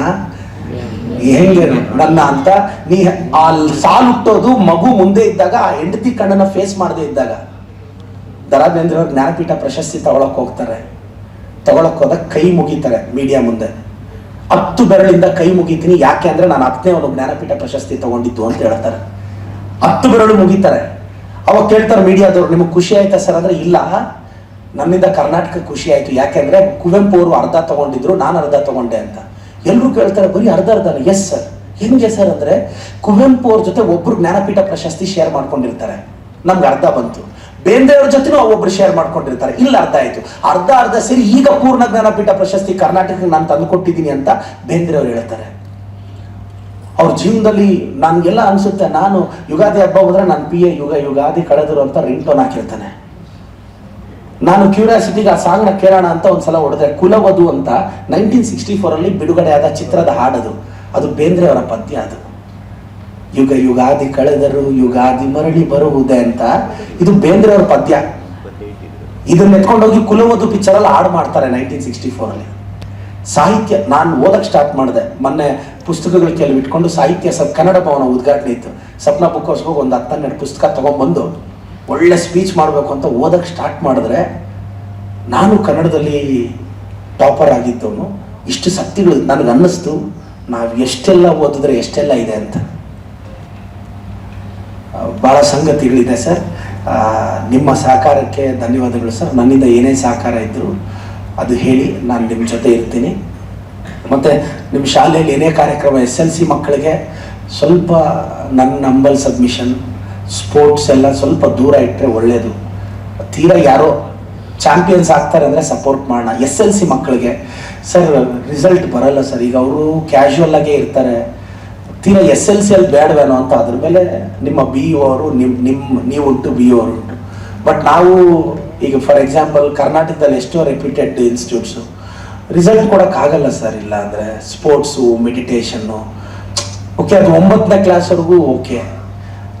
ಹೆಂಗೆ ನನ್ನ ಅಂತ ನೀ ಆ ಸಾಲುಟ್ಟೋದು ಮಗು ಮುಂದೆ ಇದ್ದಾಗ, ಆ ಹೆಂಡತಿ ಕಣ್ಣನ್ನ ಫೇಸ್ ಮಾಡದೆ ಇದ್ದಾಗ. ದರಾ ಬೇಂದ್ರೆ ಅವ್ರು ಜ್ಞಾನಪೀಠ ಪ್ರಶಸ್ತಿ ತಗೊಳಕ್ ಹೋಗ್ತಾರೆ. ತಗೊಳಕ್ ಹೋದಾಗ ಕೈ ಮುಗಿತಾರೆ ಮೀಡಿಯಾ ಮುಂದೆ. ಹತ್ತು ಬೆರಳಿಂದ ಕೈ ಮುಗಿತೀನಿ, ಯಾಕೆ ಅಂದ್ರೆ ನಾನು ಹತ್ತನೇ ಒಂದು ಜ್ಞಾನಪೀಠ ಪ್ರಶಸ್ತಿ ತಗೊಂಡಿದ್ದು ಅಂತ ಹೇಳ್ತಾರೆ. ಹತ್ತು ಬೆರಳು ಮುಗಿತಾರೆ. ಅವಾಗ ಕೇಳ್ತಾರೆ ಮೀಡಿಯಾದವ್ರು ನಿಮಗೆ ಖುಷಿ ಆಯ್ತಾ ಸರ್? ಅಂದ್ರೆ, ಇಲ್ಲ. ನನ್ನಿಂದ ಕರ್ನಾಟಕ ಖುಷಿ ಆಯ್ತು. ಯಾಕೆಂದ್ರೆ ಕುವೆಂಪು ಅವರು ಅರ್ಧ ತಗೊಂಡಿದ್ರು, ನಾನು ಅರ್ಧ ತಗೊಂಡೆ ಅಂತ. ಎಲ್ಲರೂ ಕೇಳ್ತಾರೆ, ಬರೀ ಅರ್ಧ ಅರ್ಧ ಎಸ್ ಸರ್ ಹೆಂಗೆ ಸರ್ ಅಂದ್ರೆ ಕುವೆಂಪು ಅವ್ರ ಜೊತೆ ಒಬ್ರು ಜ್ಞಾನಪೀಠ ಪ್ರಶಸ್ತಿ ಶೇರ್ ಮಾಡ್ಕೊಂಡಿರ್ತಾರೆ. ನಮ್ಗೆ ಅರ್ಧ ಬಂತು. ಬೇಂದ್ರೆ ಅವ್ರ ಜೊತೆನೂ ಒಬ್ಬರು ಶೇರ್ ಮಾಡ್ಕೊಂಡಿರ್ತಾರೆ. ಇಲ್ಲ, ಅರ್ಧ ಆಯ್ತು. ಅರ್ಧ ಅರ್ಧ ಸೇರಿ ಈಗ ಪೂರ್ಣ ಜ್ಞಾನಪೀಠ ಪ್ರಶಸ್ತಿ ಕರ್ನಾಟಕಕ್ಕೆ ನಾನು ತಂದು ಕೊಟ್ಟಿದ್ದೀನಿ ಅಂತ ಬೇಂದ್ರೆ ಅವ್ರು ಹೇಳ್ತಾರೆ. ಅವ್ರ ಜೀವನದಲ್ಲಿ ನನಗೆಲ್ಲ ಅನ್ಸುತ್ತೆ. ನಾನು ಯುಗಾದಿ ಹಬ್ಬ ಹೋದ್ರೆ ನನ್ನ ಪಿ ಎ ಯುಗ, ಯುಗಾದಿ ಕಳೆದರು ಅಂತ ರಿಂಗ್ ಟೋನ್ ಹಾಕಿರ್ತಾನೆ. ನಾನು ಕ್ಯೂರಿಯಾಸಿಟಿಗೆ ಆ ಸಾಂಗ್ನ ಕೇಳೋಣ ಅಂತ ಒಂದ್ಸಲ ಹೊಡೆದ್ರೆ ಕುಲವಧು ಅಂತ ನೈನ್ಟೀನ್ ಸಿಕ್ಸ್ಟಿ ಫೋರಲ್ಲಿ ಬಿಡುಗಡೆ ಆದ ಚಿತ್ರದ ಹಾಡದು. ಅದು ಬೇಂದ್ರೆ ಅವರ ಪದ್ಯ ಅದು. ಯುಗ ಯುಗಾದಿ ಕಳೆದರು, ಯುಗಾದಿ ಮರಳಿ ಬರುವುದೇ ಅಂತ. ಇದು ಬೇಂದ್ರೆ ಅವರ ಪದ್ಯ. ಇದನ್ನ ಎತ್ಕೊಂಡೋಗಿ ಕುಲವಧು ಪಿಕ್ಚರ್ ಅಲ್ಲಿ ಹಾಡು ಮಾಡ್ತಾರೆ ನೈನ್ಟೀನ್ ಸಿಕ್ಸ್ಟಿ ಫೋರಲ್ಲಿ. ಸಾಹಿತ್ಯ, ನಾನು ಓದಕ್ಕೆ ಸ್ಟಾರ್ಟ್ ಮಾಡಿದೆ. ಮೊನ್ನೆ ಪುಸ್ತಕಗಳು ಕೆಲವು ಇಟ್ಕೊಂಡು ಸಾಹಿತ್ಯ ಸ ಕನ್ನಡ ಭವನ ಉದ್ಘಾಟನೆ ಇತ್ತು. ಸಪ್ನ ಬುಕ್ ಹೋಗಿ ಒಂದು ಹತ್ತನ್ನೆರಡು ಪುಸ್ತಕ ತೊಗೊಂಬಂದು ಒಳ್ಳೆ ಸ್ಪೀಚ್ ಮಾಡಬೇಕು ಅಂತ ಓದಕ್ಕೆ ಸ್ಟಾರ್ಟ್ ಮಾಡಿದ್ರೆ ನಾನು ಕನ್ನಡದಲ್ಲಿ ಟಾಪರ್ ಆಗಿದ್ದವನು. ಇಷ್ಟು ಶಕ್ತಿಗಳು ನನಗೆ ಅನ್ನಿಸ್ತು. ನಾವು ಎಷ್ಟೆಲ್ಲ ಓದಿದ್ರೆ ಎಷ್ಟೆಲ್ಲ ಇದೆ ಅಂತ. ಭಾಳ ಸಂಗತಿಗಳಿದೆ ಸರ್. ನಿಮ್ಮ ಸಹಕಾರಕ್ಕೆ ಧನ್ಯವಾದಗಳು ಸರ್. ನನ್ನಿಂದ ಏನೇ ಸಹಕಾರ ಇದ್ದರೂ ಅದು ಹೇಳಿ ನಾನು ನಿಮ್ಮ ಜೊತೆ ಇರ್ತೀನಿ. ಮತ್ತು ನಿಮ್ಮ ಶಾಲೆಯಲ್ಲಿ ಏನೇ ಕಾರ್ಯಕ್ರಮ, ಎಸ್ ಎಲ್ ಸಿ ಮಕ್ಕಳಿಗೆ ಸ್ವಲ್ಪ ನನ್ನ ನಂಬಲ್ ಸಬ್ಮಿಷನ್ ಸ್ಪೋರ್ಟ್ಸ್ ಎಲ್ಲ ಸ್ವಲ್ಪ ದೂರ ಇಟ್ಟರೆ ಒಳ್ಳೆಯದು ತೀರಾ ಯಾರೋ ಚಾಂಪಿಯನ್ಸ್ ಆಗ್ತಾರೆ ಅಂದರೆ ಸಪೋರ್ಟ್ ಮಾಡೋಣ. ಎಸ್ ಎಲ್ ಸಿ ಮಕ್ಕಳಿಗೆ. ಸರ್ ರಿಸಲ್ಟ್ ಬರಲ್ಲ ಸರ್ ಈಗ ಅವರು ಕ್ಯಾಶುವಲ್ ಆಗೇ ಇರ್ತಾರೆ. ತೀರಾ ಎಸ್ ಎಲ್ ಸಿ ಅಲ್ಲಿ ಬೇಡವೇನೋ ಅಂತ ಅದ್ರ ಮೇಲೆ ನಿಮ್ಮ ಬಿ ಇ ಅವರು ನಿಮ್ಮ ನಿಮ್ಮ ನೀವು ಉಂಟು ಬಿ ಇ ಅವರು ಉಂಟು ಬಟ್ ನಾವು ಈಗ ಫಾರ್ ಎಕ್ಸಾಂಪಲ್ ಕರ್ನಾಟಕದಲ್ಲಿ ಎಷ್ಟೋ ರೆಪ್ಯೂಟೆಡ್ ಇನ್ಸ್ಟಿಟ್ಯೂಟ್ಸು ರಿಸಲ್ಟ್ ಕೊಡೋಕ್ಕಾಗಲ್ಲ ಸರ್ ಇಲ್ಲ ಅಂದರೆ ಸ್ಪೋರ್ಟ್ಸು ಮೆಡಿಟೇಷನ್ನು ಓಕೆ ಅದು ಒಂಬತ್ತನೇ ಕ್ಲಾಸ್ವರೆಗೂ ಓಕೆ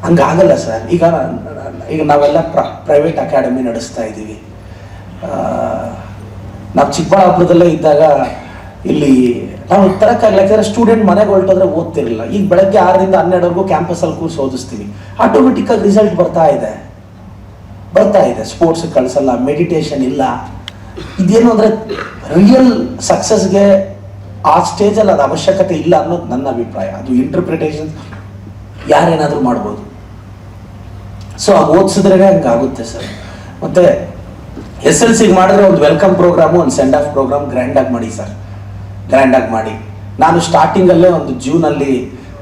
ಹಂಗಾಗಲ್ಲ ಸರ್. ಈಗ ಈಗ ನಾವೆಲ್ಲ ಪ್ರ ಪ್ರೈವೇಟ್ ಅಕಾಡೆಮಿ ನಡೆಸ್ತಾ ಇದ್ದೀವಿ. ನಾವು ಚಿಕ್ಕಬಳ್ಳಾಪುರದಲ್ಲೇ ಇದ್ದಾಗ ಇಲ್ಲಿ ನಾವು ಯಾಕಂದರೆ ಸ್ಟೂಡೆಂಟ್ ಮನೆಗೆ ಹೊರಟೋದ್ರೆ ಓದ್ತಿರಲಿಲ್ಲ. ಈಗ ಬೆಳಗ್ಗೆ ಆರರಿಂದ ಹನ್ನೆರಡವರೆಗೂ ಕ್ಯಾಂಪಸಲ್ಲಿ ಕೂರಿಸಿ ಓದಿಸ್ತೀವಿ. ಆಟೋಮೆಟಿಕ್ಕಾಗಿ ರಿಸಲ್ಟ್ ಬರ್ತಾ ಇದೆ. ಬರ್ತಾ ಇದೆ. ಸ್ಪೋರ್ಟ್ಸ್ ಕಳಿಸಲ್ಲ ಮೆಡಿಟೇಷನ್ ಇಲ್ಲ. ಇದೇನು ಅಂದರೆ ರಿಯಲ್ ಸಕ್ಸಸ್ಗೆ ಆ ಸ್ಟೇಜಲ್ಲಿ ಅದು ಅವಶ್ಯಕತೆ ಇಲ್ಲ ಅನ್ನೋದು ನನ್ನ ಅಭಿಪ್ರಾಯ. ಅದು ಇಂಟರ್ಪ್ರಿಟೇಷನ್ ಯಾರೇನಾದರೂ ಮಾಡ್ಬೋದು. ಸೊ ಓದಿಸಿದ್ರೆ ಹಂಗೆ ಆಗುತ್ತೆ ಸರ್ ಮತ್ತೆ ಎಸ್ ಎಲ್ ಸಿಗೆ ಮಾಡಿದ್ರೆ ಒಂದು ವೆಲ್ಕಮ್ ಪ್ರೋಗ್ರಾಮು ಒಂದು ಸೆಂಡ್ ಆಫ್ ಪ್ರೋಗ್ರಾಮ್ ಗ್ರ್ಯಾಂಡಾಗಿ ಮಾಡಿ ಸರ್ ಗ್ರ್ಯಾಂಡಾಗಿ ಮಾಡಿ. ನಾನು ಸ್ಟಾರ್ಟಿಂಗಲ್ಲೇ ಒಂದು ಜೂನಲ್ಲಿ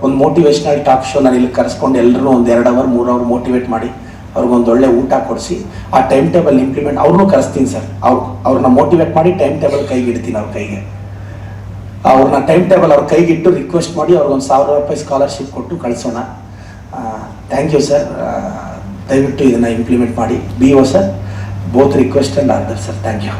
ಒಂದು ಮೋಟಿವೇಶ್ನಲ್ ಟಾಕ್ ಶೋ ನಾನು ಇಲ್ಲಿ ಕರೆಸ್ಕೊಂಡು ಎಲ್ಲರೂ ಒಂದು ಎರಡು ಅವರ್ ಮೂರು ಅವರ್ ಮೋಟಿವೇಟ್ ಮಾಡಿ ಅವ್ರಿಗೊಂದು ಒಳ್ಳೆ ಊಟ ಕೊಡಿಸಿ, ಆ ಟೈಮ್ ಟೇಬಲ್ ಇಂಪ್ಲಿಮೆಂಟ್ ಅವ್ರನ್ನೂ ಕರೆಸ್ತೀನಿ ಸರ್ ಅವ್ರು ಅವ್ರನ್ನ ಮೋಟಿವೇಟ್ ಮಾಡಿ ಟೈಮ್ ಟೇಬಲ್ ಕೈಗೆ ಇಡ್ತೀನಿ ಅವ್ರ ಕೈಗೆ. ಅವ್ರನ್ನ ಟೈಮ್ ಟೇಬಲ್ ಅವ್ರ ಇಟ್ಟು ರಿಕ್ವೆಸ್ಟ್ ಮಾಡಿ ಅವ್ರಿಗೊಂದು ಸಾವಿರ ರೂಪಾಯಿ ಸ್ಕಾಲರ್ಶಿಪ್ ಕೊಟ್ಟು ಕಳಿಸೋಣ. ಥ್ಯಾಂಕ್ ಯು ಸರ್ ದಯವಿಟ್ಟು ಇದನ್ನು ಇಂಪ್ಲಿಮೆಂಟ್ ಮಾಡಿ. B O sir both request and order sir thank you